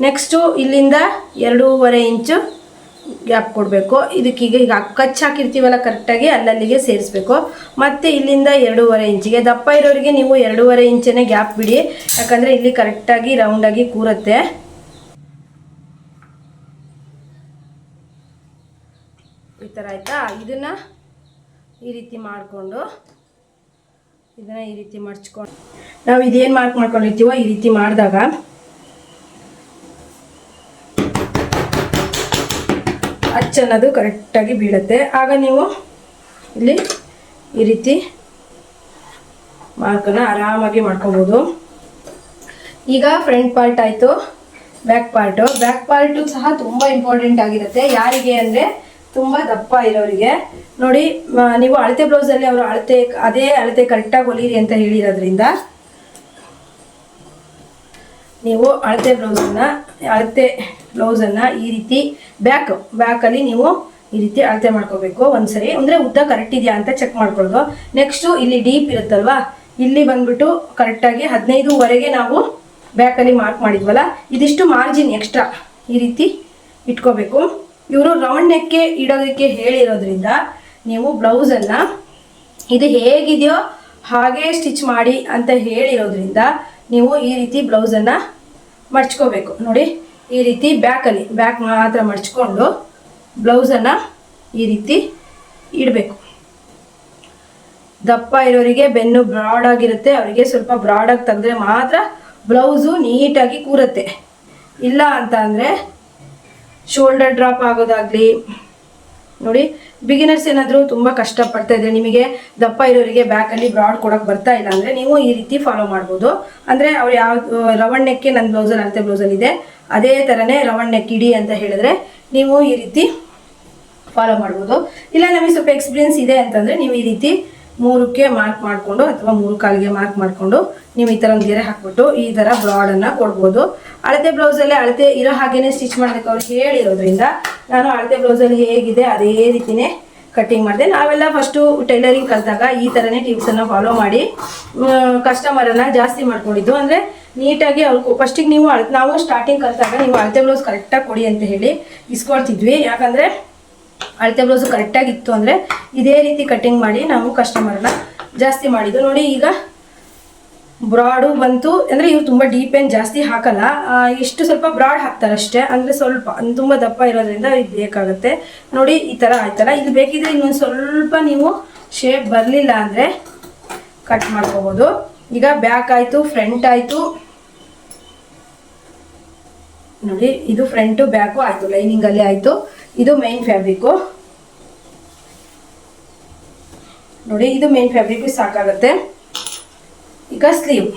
ನೆಕ್ಸ್ಟು ಇಲ್ಲಿಂದ ಎರಡೂವರೆ ಇಂಚು ಗ್ಯಾಪ್ ಕೊಡಬೇಕು. ಇದಕ್ಕೀಗ ಈಗ ಕಚ್ಚಿ ಹಾಕಿರ್ತೀವಲ್ಲ ಕರೆಕ್ಟಾಗಿ, ಅಲ್ಲಲ್ಲಿಗೆ ಸೇರಿಸ್ಬೇಕು. ಮತ್ತು ಇಲ್ಲಿಂದ ಎರಡೂವರೆ ಇಂಚಿಗೆ. ದಪ್ಪ ಇರೋರಿಗೆ ನೀವು ಎರಡೂವರೆ ಇಂಚನೇ ಗ್ಯಾಪ್ ಬಿಡಿ. ಯಾಕಂದರೆ ಇಲ್ಲಿ ಕರೆಕ್ಟಾಗಿ ರೌಂಡಾಗಿ ಕೂರುತ್ತೆ. ಥರ ಆಯಿತಾ? ಇದನ್ನು ಈ ರೀತಿ ಮಾಡಿಕೊಂಡು, ಇದನ್ನು ಈ ರೀತಿ ಮಡ್ಚ್ಕೊಂಡು ನಾವು ಇದೇನು ಮಾರ್ಕ್ ಮಾಡ್ಕೊಂಡಿರ್ತೀವೋ ಈ ರೀತಿ ಮಾಡಿದಾಗ, ಅಚ್ಚ ಅನ್ನೋದು ಕರೆಕ್ಟಾಗಿ ಬೀಳುತ್ತೆ. ಆಗ ನೀವು ಇಲ್ಲಿ ಈ ರೀತಿ ಮಾರ್ಕನ್ನು ಆರಾಮಾಗಿ ಮಾಡ್ಕೊಬೋದು. ಈಗ ಫ್ರಂಟ್ ಪಾರ್ಟ್ ಆಯಿತು ಬ್ಯಾಕ್ ಪಾರ್ಟು ಬ್ಯಾಕ್ ಪಾರ್ಟು ಸಹ ತುಂಬ ಇಂಪಾರ್ಟೆಂಟ್ ಆಗಿರುತ್ತೆ. ಯಾರಿಗೆ ಅಂದರೆ ತುಂಬ ದಪ್ಪ ಇರೋರಿಗೆ. ನೋಡಿ ನೀವು ಅಳತೆ ಬ್ಲೌಸಲ್ಲಿ ಅವರು ಅಳತೆ, ಅದೇ ಅಳತೆ ಕರೆಕ್ಟಾಗಿ ಹೊಲಿರಿ ಅಂತ ಹೇಳಿರೋದ್ರಿಂದ ನೀವು ಅಳತೆ ಬ್ಲೌಸನ್ನು ಅಳತೆ ಬ್ಲೌಸನ್ನು ಈ ರೀತಿ ಬ್ಯಾಕ್ ಬ್ಯಾಕಲ್ಲಿ ನೀವು ಈ ರೀತಿ ಅಳತೆ ಮಾಡ್ಕೋಬೇಕು. ಒಂದ್ಸರಿ, ಅಂದರೆ ಉದ್ದ ಕರೆಕ್ಟ್ ಇದೆಯಾ ಅಂತ ಚೆಕ್ ಮಾಡ್ಕೊಳ್ಳೋದು. ನೆಕ್ಸ್ಟು ಇಲ್ಲಿ ಡೀಪ್ ಇರುತ್ತಲ್ವಾ, ಇಲ್ಲಿ ಬಂದ್ಬಿಟ್ಟು ಕರೆಕ್ಟಾಗಿ ಹದಿನೈದುವರೆಗೆ ನಾವು ಬ್ಯಾಕಲ್ಲಿ ಮಾರ್ಕ್ ಮಾಡಿದ್ವಲ್ಲ, ಇದಿಷ್ಟು ಮಾರ್ಜಿನ್ ಎಕ್ಸ್ಟ್ರಾ ಈ ರೀತಿ ಇಟ್ಕೋಬೇಕು. ಇವರು ರೌಂಡ್ ನೆಕ್ಕೆ ಇಡೋದಕ್ಕೆ ಹೇಳಿರೋದ್ರಿಂದ ನೀವು ಬ್ಲೌಸನ್ನು ಇದು ಹೇಗಿದೆಯೋ ಹಾಗೆ ಸ್ಟಿಚ್ ಮಾಡಿ ಅಂತ ಹೇಳಿರೋದ್ರಿಂದ ನೀವು ಈ ರೀತಿ ಬ್ಲೌಸನ್ನು ಮಡ್ಚ್ಕೋಬೇಕು. ನೋಡಿ, ಈ ರೀತಿ ಬ್ಯಾಕಲ್ಲಿ ಬ್ಯಾಕ್ ಮಾತ್ರ ಮಡ್ಚ್ಕೊಂಡು ಬ್ಲೌಸನ್ನು ಈ ರೀತಿ ಇಡಬೇಕು. ದಪ್ಪ ಇರೋರಿಗೆ ಬೆನ್ನು ಬ್ರಾಡ್ ಆಗಿರುತ್ತೆ, ಅವರಿಗೆ ಸ್ವಲ್ಪ ಬ್ರಾಡಾಗಿ ತೆಗೆದ್ರೆ ಮಾತ್ರ ಬ್ಲೌಸು ನೀಟಾಗಿ ಕೂರುತ್ತೆ. ಇಲ್ಲ ಅಂತ ಅಂದರೆ ಶೋಲ್ಡರ್ ಡ್ರಾಪ್ ಆಗೋದಾಗಲಿ, ನೋಡಿ ಬಿಗಿನರ್ಸ್ ಏನಾದರೂ ತುಂಬ ಕಷ್ಟಪಡ್ತಾ ಇದೆ ನಿಮಗೆ ದಪ್ಪ ಇರೋರಿಗೆ ಬ್ಯಾಕಲ್ಲಿ ಬ್ರಾಡ್ ಕೊಡೋಕೆ ಬರ್ತಾ ಇಲ್ಲ ಅಂದರೆ ನೀವು ಈ ರೀತಿ ಫಾಲೋ ಮಾಡ್ಬೋದು. ಅಂದರೆ ಅವ್ರು ಯಾವ ರವಣ್ ನನ್ನ ಬ್ಲೌಸಲ್ಲಿ ಬ್ಲೌಸ್ ಬ್ಲೌಸಲ್ಲಿ ಇದೆ, ಅದೇ ಥರನೇ ರವಣ್ ನೆಕ್ ಇಡಿ ಅಂತ ಹೇಳಿದ್ರೆ ನೀವು ಈ ರೀತಿ ಫಾಲೋ ಮಾಡ್ಬೋದು. ಇಲ್ಲ ನಮಗೆ ಸ್ವಲ್ಪ ಎಕ್ಸ್ಪೀರಿಯನ್ಸ್ ಇದೆ ಅಂತಂದರೆ ನೀವು ಈ ರೀತಿ ಮೂರಕ್ಕೆ ಮಾರ್ಕ್ ಮಾಡಿಕೊಂಡು ಅಥವಾ ಮೂರು ಕಾಲಿಗೆ ಮಾರ್ಕ್ ಮಾಡಿಕೊಂಡು ನೀವು ಈ ಥರ ಒಂದು ಗೆರೆ ಹಾಕ್ಬಿಟ್ಟು ಈ ಥರ ಬ್ರಾಡನ್ನು ಕೊಡ್ಬೋದು. ಅಳತೆ ಬ್ಲೌಸಲ್ಲಿ ಅಳತೆ ಇರೋ ಹಾಗೇನೆ ಸ್ಟಿಚ್ ಮಾಡಬೇಕು ಅವ್ರು ಹೇಳಿರೋದ್ರಿಂದ ನಾನು ಅಳತೆ ಬ್ಲೌಸಲ್ಲಿ ಹೇಗಿದೆ ಅದೇ ರೀತಿಯೇ ಕಟ್ಟಿಂಗ್ ಮಾಡಿದೆ. ನಾವೆಲ್ಲ ಫಸ್ಟು ಟೈಲರಿಂಗ್ ಕಲಿತಾಗ ಈ ಥರನೇ ಟಿಪ್ಸನ್ನು ಫಾಲೋ ಮಾಡಿ ಕಸ್ಟಮರನ್ನು ಜಾಸ್ತಿ ಮಾಡ್ಕೊಂಡಿದ್ದು. ಅಂದರೆ ನೀಟಾಗಿ ಅವ್ರು ಫಸ್ಟಿಗೆ ನೀವು ನಾವು ಸ್ಟಾರ್ಟಿಂಗ್ ಕಲಿತಾಗ ನೀವು ಅಳತೆ ಬ್ಲೌಸ್ ಕರೆಕ್ಟಾಗಿ ಕೊಡಿ ಅಂತ ಹೇಳಿ ಇಸ್ಕೊಳ್ತಿದ್ವಿ. ಯಾಕಂದರೆ ಅಳತೆ ಬ್ಲೌಸು ಕರೆಕ್ಟಾಗಿತ್ತು ಅಂದರೆ ಇದೇ ರೀತಿ ಕಟ್ಟಿಂಗ್ ಮಾಡಿ ನಾವು ಕಸ್ಟಮರ್ನ ಜಾಸ್ತಿ ಮಾಡಿದ್ದು. ನೋಡಿ ಈಗ ಬ್ರಾಡು ಬಂತು. ಅಂದರೆ ಇವ್ರು ತುಂಬ ಡೀಪ್ ಏನು ಜಾಸ್ತಿ ಹಾಕಲ್ಲ. ಇಷ್ಟು ಸ್ವಲ್ಪ ಬ್ರಾಡ್ ಹಾಕ್ತಾರೆ ಅಷ್ಟೇ ಅಂದರೆ ಸ್ವಲ್ಪ ತುಂಬ ದಪ್ಪ ಇರೋದ್ರಿಂದ ಇದು ಬೇಕಾಗುತ್ತೆ. ನೋಡಿ ಈ ಥರ ಆಯ್ತಲ್ಲ. ಇದು ಬೇಕಿದ್ರೆ ಇನ್ನೊಂದು ಸ್ವಲ್ಪ ನೀವು ಶೇಪ್ ಬರಲಿಲ್ಲ ಅಂದರೆ ಕಟ್ ಮಾಡ್ಕೋಬೋದು. ಈಗ ಬ್ಯಾಕ್ ಆಯಿತು ಫ್ರಂಟ್ ಆಯಿತು. ನೋಡಿ, ಇದು ಫ್ರಂಟು ಬ್ಯಾಕು ಆಯಿತು. ಲೈನಿಂಗಲ್ಲಿ ಆಯಿತು. ಇದು ಮೇನ್ ಫ್ಯಾಬ್ರಿಕ್ಕು ನೋಡಿ, ಇದು ಮೇನ್ ಫ್ಯಾಬ್ರಿಕ್ ಸಾಕಾಗುತ್ತೆ. ಈಗ ಸ್ಲೀವ್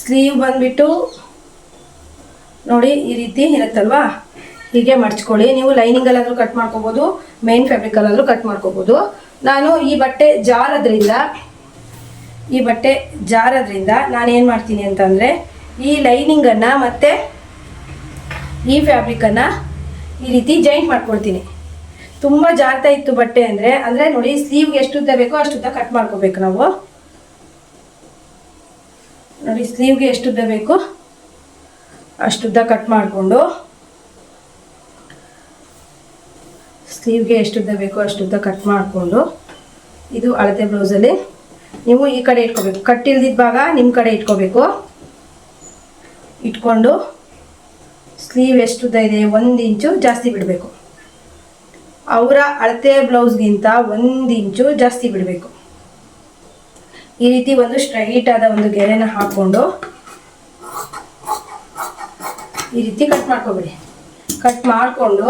ಸ್ಲೀವ್ ಬಂದ್ಬಿಟ್ಟು, ನೋಡಿ, ಈ ರೀತಿ ಇರುತ್ತಲ್ವಾ? ಹೀಗೆ ಮಡ್ಚ್ಕೊಳ್ಳಿ. ನೀವು ಲೈನಿಂಗಲ್ಲಾದರೂ ಕಟ್ ಮಾಡ್ಕೋಬೋದು ಮೇನ್ ಫ್ಯಾಬ್ರಿಕಲ್ಲಾದರೂ ಕಟ್ ಮಾಡ್ಕೋಬೋದು. ನಾನು ಈ ಬಟ್ಟೆ ಜಾರದ್ರಿಂದ, ಈ ಬಟ್ಟೆ ಜಾರದ್ರಿಂದ ನಾನು ಏನು ಮಾಡ್ತೀನಿ ಅಂತಂದರೆ ಈ ಲೈನಿಂಗನ್ನು ಮತ್ತು ಈ ಫ್ಯಾಬ್ರಿಕನ್ನು ಈ ರೀತಿ ಜಾಯಿಂಟ್ ಮಾಡ್ಕೊಳ್ತೀನಿ. ತುಂಬ ಜಾರ್ತಾ ಇತ್ತು ಬಟ್ಟೆ ಅಂದರೆ ಅಂದರೆ ನೋಡಿ ಸ್ಲೀವ್ಗೆ ಎಷ್ಟು ಉದ್ದ ಬೇಕೋ ಅಷ್ಟು ಉದ್ದ ಕಟ್ ಮಾಡ್ಕೋಬೇಕು ನಾವು. ನೋಡಿ ಸ್ಲೀವ್ಗೆ ಎಷ್ಟು ಉದ್ದ ಬೇಕು ಅಷ್ಟು ಉದ್ದ ಕಟ್ ಮಾಡಿಕೊಂಡು. ಸ್ಲೀವ್ಗೆ ಎಷ್ಟು ಉದ್ದ ಬೇಕೋ ಅಷ್ಟು ಉದ್ದ ಕಟ್ ಮಾಡಿಕೊಂಡು. ಇದು ಅಳತೆ ಬ್ಲೌಸಲ್ಲಿ ನೀವು ಈ ಕಡೆ ಇಟ್ಕೋಬೇಕು. ಕಟ್ ಇಲ್ದಿದ್ದ ಭಾಗ ನಿಮ್ಮ ಕಡೆ ಇಟ್ಕೋಬೇಕು. ಇಟ್ಕೊಂಡು ಸ್ಲೀವ್ ಎಷ್ಟು ಇದೆ? ಒಂದು ಇಂಚು ಜಾಸ್ತಿ ಬಿಡಬೇಕು. ಅವರ ಅಳತೆ ಬ್ಲೌಸ್ಗಿಂತ ಒಂದು ಇಂಚು ಜಾಸ್ತಿ ಬಿಡಬೇಕು. ಈ ರೀತಿ ಒಂದು ಸ್ಟ್ರೈಟ್ ಆದ ಒಂದು ಗೆರೆನ ಹಾಕ್ಕೊಂಡು ಈ ರೀತಿ ಕಟ್ ಮಾಡ್ಕೊಬಿಡಿ. ಕಟ್ ಮಾಡಿಕೊಂಡು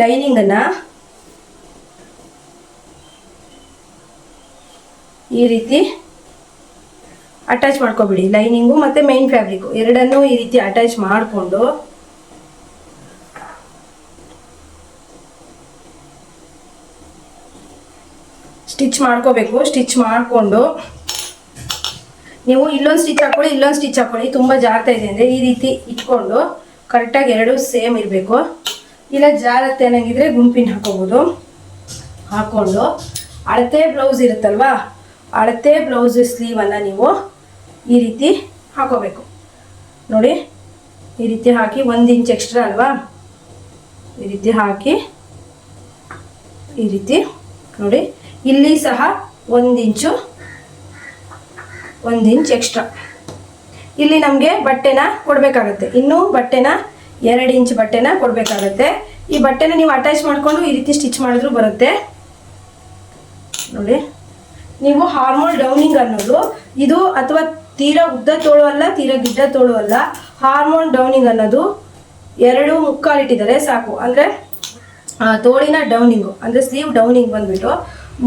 ಲೈನಿಂಗನ್ನು ಈ ರೀತಿ ಅಟ್ಯಾಚ್ ಮಾಡ್ಕೊಬಿಡಿ. ಲೈನಿಂಗು ಮತ್ತು ಮೈನ್ ಫ್ಯಾಬ್ರಿಕ್ ಎರಡನ್ನೂ ಈ ರೀತಿ ಅಟ್ಯಾಚ್ ಮಾಡಿಕೊಂಡು ಸ್ಟಿಚ್ ಮಾಡ್ಕೋಬೇಕು. ಸ್ಟಿಚ್ ಮಾಡಿಕೊಂಡು ನೀವು ಇಲ್ಲೊಂದು ಸ್ಟಿಚ್ ಹಾಕೊಳ್ಳಿ, ಇಲ್ಲೊಂದು ಸ್ಟಿಚ್ ಹಾಕೊಳ್ಳಿ. ತುಂಬ ಜಾರತ ಇದೆ ಅಂದರೆ ಈ ರೀತಿ ಇಟ್ಕೊಂಡು ಕರೆಕ್ಟಾಗಿ ಎರಡು ಸೇಮ್ ಇರಬೇಕು. ಇಲ್ಲ ಜಾರತ್ತೆ ಅನ್ನಂಗಿದ್ರೆ ಗುಂಪಿನ ಹಾಕೋಬೋದು. ಹಾಕ್ಕೊಂಡು ಅಳತೆ ಬ್ಲೌಸ್ ಇರುತ್ತಲ್ವಾ? ಅಳತೆ ಬ್ಲೌಸ್ ಸ್ಲೀವನ್ನು ನೀವು ಈ ರೀತಿ ಹಾಕೋಬೇಕು. ನೋಡಿ, ಈ ರೀತಿ ಹಾಕಿ ಒಂದು ಇಂಚ್ ಎಕ್ಸ್ಟ್ರಾ ಅಲ್ವಾ? ಈ ರೀತಿ ಹಾಕಿ, ಈ ರೀತಿ, ನೋಡಿ, ಇಲ್ಲಿ ಸಹ ಒಂದು ಇಂಚು, ಒಂದು ಇಂಚ್ ಎಕ್ಸ್ಟ್ರಾ ಇಲ್ಲಿ ನಮಗೆ ಬಟ್ಟೆನ ಕೊಡಬೇಕಾಗತ್ತೆ. ಇನ್ನೂ ಬಟ್ಟೆನ, ಎರಡು ಇಂಚ್ ಬಟ್ಟೆನ ಕೊಡಬೇಕಾಗತ್ತೆ. ಈ ಬಟ್ಟೆನ ನೀವು ಅಟ್ಯಾಚ್ ಮಾಡಿಕೊಂಡು ಈ ರೀತಿ ಸ್ಟಿಚ್ ಮಾಡಿದ್ರು ಬರುತ್ತೆ. ನೋಡಿ, ನೀವು ಹಾರ್ಮೋನ್ ಡೌನಿಂಗ್ ಅನ್ನೋದು ಇದು ಅಥವಾ ತೀರಾ ಉದ್ದ ತೋಳು ಅಲ್ಲ, ತೀರಾ ಗಿಡ್ಡ ತೋಳು ಅಲ್ಲ. ಹಾರ್ಮೋನ್ ಡೌನಿಂಗ್ ಅನ್ನೋದು ಎರಡು ಮುಕ್ಕಾಲಿಟ್ಟಿದ್ದಾರೆ, ಸಾಕು. ಅಂದರೆ ತೋಳಿನ ಡೌನಿಂಗು ಅಂದರೆ ಸ್ಲೀವ್ ಡೌನಿಂಗ್ ಬಂದ್ಬಿಟ್ಟು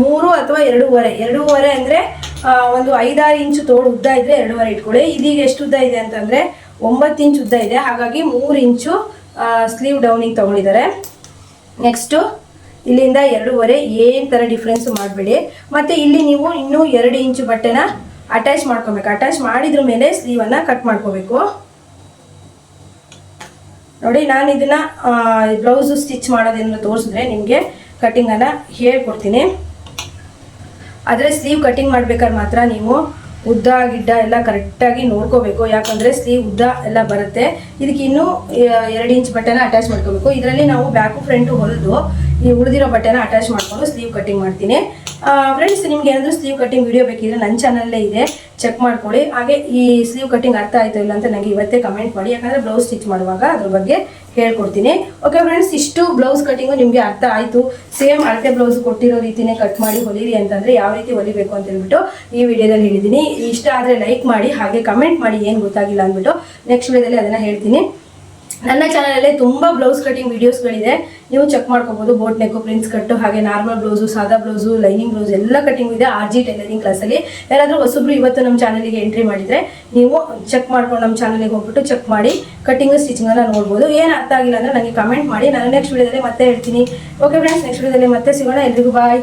ಮೂರು ಅಥವಾ ಎರಡೂವರೆ. ಎರಡೂವರೆ ಅಂದರೆ ಒಂದು ಐದಾರು ಇಂಚು ತೋಳು ಉದ್ದ ಇದ್ದರೆ ಎರಡೂವರೆ ಇಟ್ಕೊಳ್ಳಿ. ಇದೀಗ ಎಷ್ಟು ಉದ್ದ ಇದೆ ಅಂತಂದರೆ ಒಂಬತ್ತು ಇಂಚು ಉದ್ದ ಇದೆ. ಹಾಗಾಗಿ ಮೂರು ಇಂಚು ಸ್ಲೀವ್ ಡೌನಿಂಗ್ ತೊಗೊಂಡಿದ್ದಾರೆ. ನೆಕ್ಸ್ಟು ಇಲ್ಲಿಂದ ಎರಡೂವರೆ, ಏನು ಥರ ಡಿಫ್ರೆನ್ಸು ಮಾಡಬೇಡಿ. ಮತ್ತು ಇಲ್ಲಿ ನೀವು ಇನ್ನೂ ಎರಡು ಇಂಚು ಬಟ್ಟೆನ ಅಟ್ಯಾಚ್ ಮಾಡ್ಕೊಬೇಕು. ಅಟ್ಯಾಚ್ ಮಾಡಿದ್ರ ಮೇಲೆ ಸ್ಲೀವನ್ನು ಕಟ್ ಮಾಡ್ಕೋಬೇಕು. ನೋಡಿ, ನಾನು ಇದನ್ನ ಬ್ಲೌಸು ಸ್ಟಿಚ್ ಮಾಡೋದನ್ನ ತೋರಿಸಿದ್ರೆ ನಿಮಗೆ ಕಟ್ಟಿಂಗನ್ನು ಹೇಳ್ಕೊಡ್ತೀನಿ. ಆದರೆ ಸ್ಲೀವ್ ಕಟ್ಟಿಂಗ್ ಮಾಡ್ಬೇಕಾದ್ರೆ ಮಾತ್ರ ನೀವು ಉದ್ದ, ಗಿಡ್ಡ ಎಲ್ಲ ಕರೆಕ್ಟಾಗಿ ನೋಡ್ಕೋಬೇಕು. ಯಾಕಂದರೆ ಸ್ಲೀವ್ ಉದ್ದ ಎಲ್ಲ ಬರುತ್ತೆ. ಇದಕ್ಕೆ ಇನ್ನೂ ಎರಡು ಇಂಚ್ ಬಟ್ಟೆನ ಅಟ್ಯಾಚ್ ಮಾಡ್ಕೋಬೇಕು. ಇದರಲ್ಲಿ ನಾವು ಬ್ಯಾಕು ಫ್ರಂಟು ಹೊಲಿದು ಈ ಉಳಿದಿರೋ ಬಟ್ಟೆನ ಅಟ್ಯಾಚ್ ಮಾಡಿಕೊಂಡು ಸ್ಲೀವ್ ಕಟ್ಟಿಂಗ್ ಮಾಡ್ತೀನಿ. ಫ್ರೆಂಡ್ಸ್ ನಿಮ್ಗೆ ಏನಾದರೂ ಸ್ಲೀವ್ ಕಟ್ಟಿಂಗ್ ವಿಡಿಯೋ ಬೇಕಿದ್ರೆ ನನ್ನ ಚಾನಲ್ಲೇ ಇದೆ. ಚೆಕ್ ಮಾಡ್ಕೊಳ್ಳಿ ಹಾಗೆ ಈ ಸ್ಲೀವ್ ಕಟ್ಟಿಂಗ್ ಅರ್ಥ ಆಯ್ತು ಇಲ್ಲ ಅಂತ ನನಗೆ ಇವತ್ತೇ ಕಮೆಂಟ್ ಮಾಡಿ. ಯಾಕಂದರೆ ಬ್ಲೌಸ್ ಸ್ಟಿಚ್ ಮಾಡುವಾಗ ಅದ್ರ ಬಗ್ಗೆ ಹೇಳ್ಕೊಡ್ತೀನಿ. ಓಕೆ ಫ್ರೆಂಡ್ಸ್ ಇಷ್ಟು ಬ್ಲೌಸ್ ಕಟ್ಟಿಂಗು ನಿಮಗೆ ಅರ್ಥ ಆಯಿತು. ಸೇಮ್ ಅಳತೆ ಬ್ಲೌಸ್ ಕೊಟ್ಟಿರೋ ರೀತಿನೇ ಕಟ್ ಮಾಡಿ ಹೊಲೀರಿ ಅಂತಂದರೆ ಯಾವ ರೀತಿ ಹೊಲಿಬೇಕು ಅಂತ ಹೇಳ್ಬಿಟ್ಟು ಈ ವಿಡಿಯೋದಲ್ಲಿ ಹೇಳಿದ್ದೀನಿ. ಇಷ್ಟ ಆದರೆ ಲೈಕ್ ಮಾಡಿ, ಹಾಗೆ ಕಮೆಂಟ್ ಮಾಡಿ, ಏನು ಗೊತ್ತಾಗಿಲ್ಲ ಅಂದ್ಬಿಟ್ಟು ನೆಕ್ಸ್ಟ್ ವಿಡಿಯೋದಲ್ಲಿ ಅದನ್ನು ಹೇಳ್ತೀನಿ. ನನ್ನ ಚಾನಲಲ್ಲೇ ತುಂಬ ಬ್ಲೌಸ್ ಕಟಿಂಗ್ ವಿಡಿಯೋಸ್ಗಳಿದೆ ನೀವು ಚೆಕ್ ಮಾಡ್ಕೋಬೋದು. ಬೋಟ್ ನೆಕ್ಕು ಪ್ರಿಂಟ್ಸ್ ಕಟ್ಟು ಹಾಗೆ ನಾರ್ಮಲ್ ಬ್ಲೌಸು ಸಾದಾ ಬ್ಲೌಸು ಲೈನಿಂಗ್ ಬ್ಲೌಸ್ ಎಲ್ಲ ಕಟಿಂಗ್ ಇದೆ ಆರ್ ಜಿ ಟೈಲರಿಂಗ್ ಕ್ಲಾಸಲ್ಲಿ ಯಾರಾದರೂ ಹೊಸಬ್ರು ಇವತ್ತು ನಮ್ಮ ಚಾನಲಿಗೆ ಎಂಟ್ರಿ ಮಾಡಿದರೆ ನೀವು ಚೆಕ್ ಮಾಡ್ಕೊಂಡು ನಮ್ಮ ಚಾನಲಿಗೆ ಹೋಗ್ಬಿಟ್ಟು ಚೆಕ್ ಮಾಡಿ ಕಟಿಂಗ್ ಸ್ಟಿಚಿಂಗನ್ನು ನೋಡ್ಬೋದು. ಏನು ಅರ್ಥ ಆಗಿಲ್ಲ ಅಂದರೆ ನನಗೆ ಕಮೆಂಟ್ ಮಾಡಿ. ನಾನು ನೆಕ್ಸ್ಟ್ ವಿಡಿಯೋದಲ್ಲಿ ಮತ್ತೆ ಹೇಳ್ತೀನಿ. ಓಕೆ ಫ್ರೆಂಡ್ಸ್ ನೆಕ್ಸ್ಟ್ ವಿಡಿಯೋದಲ್ಲಿ ಮತ್ತೆ ಸಿಗೋಣ. ಎಲ್ರಿಗೂ ಬಾಯ್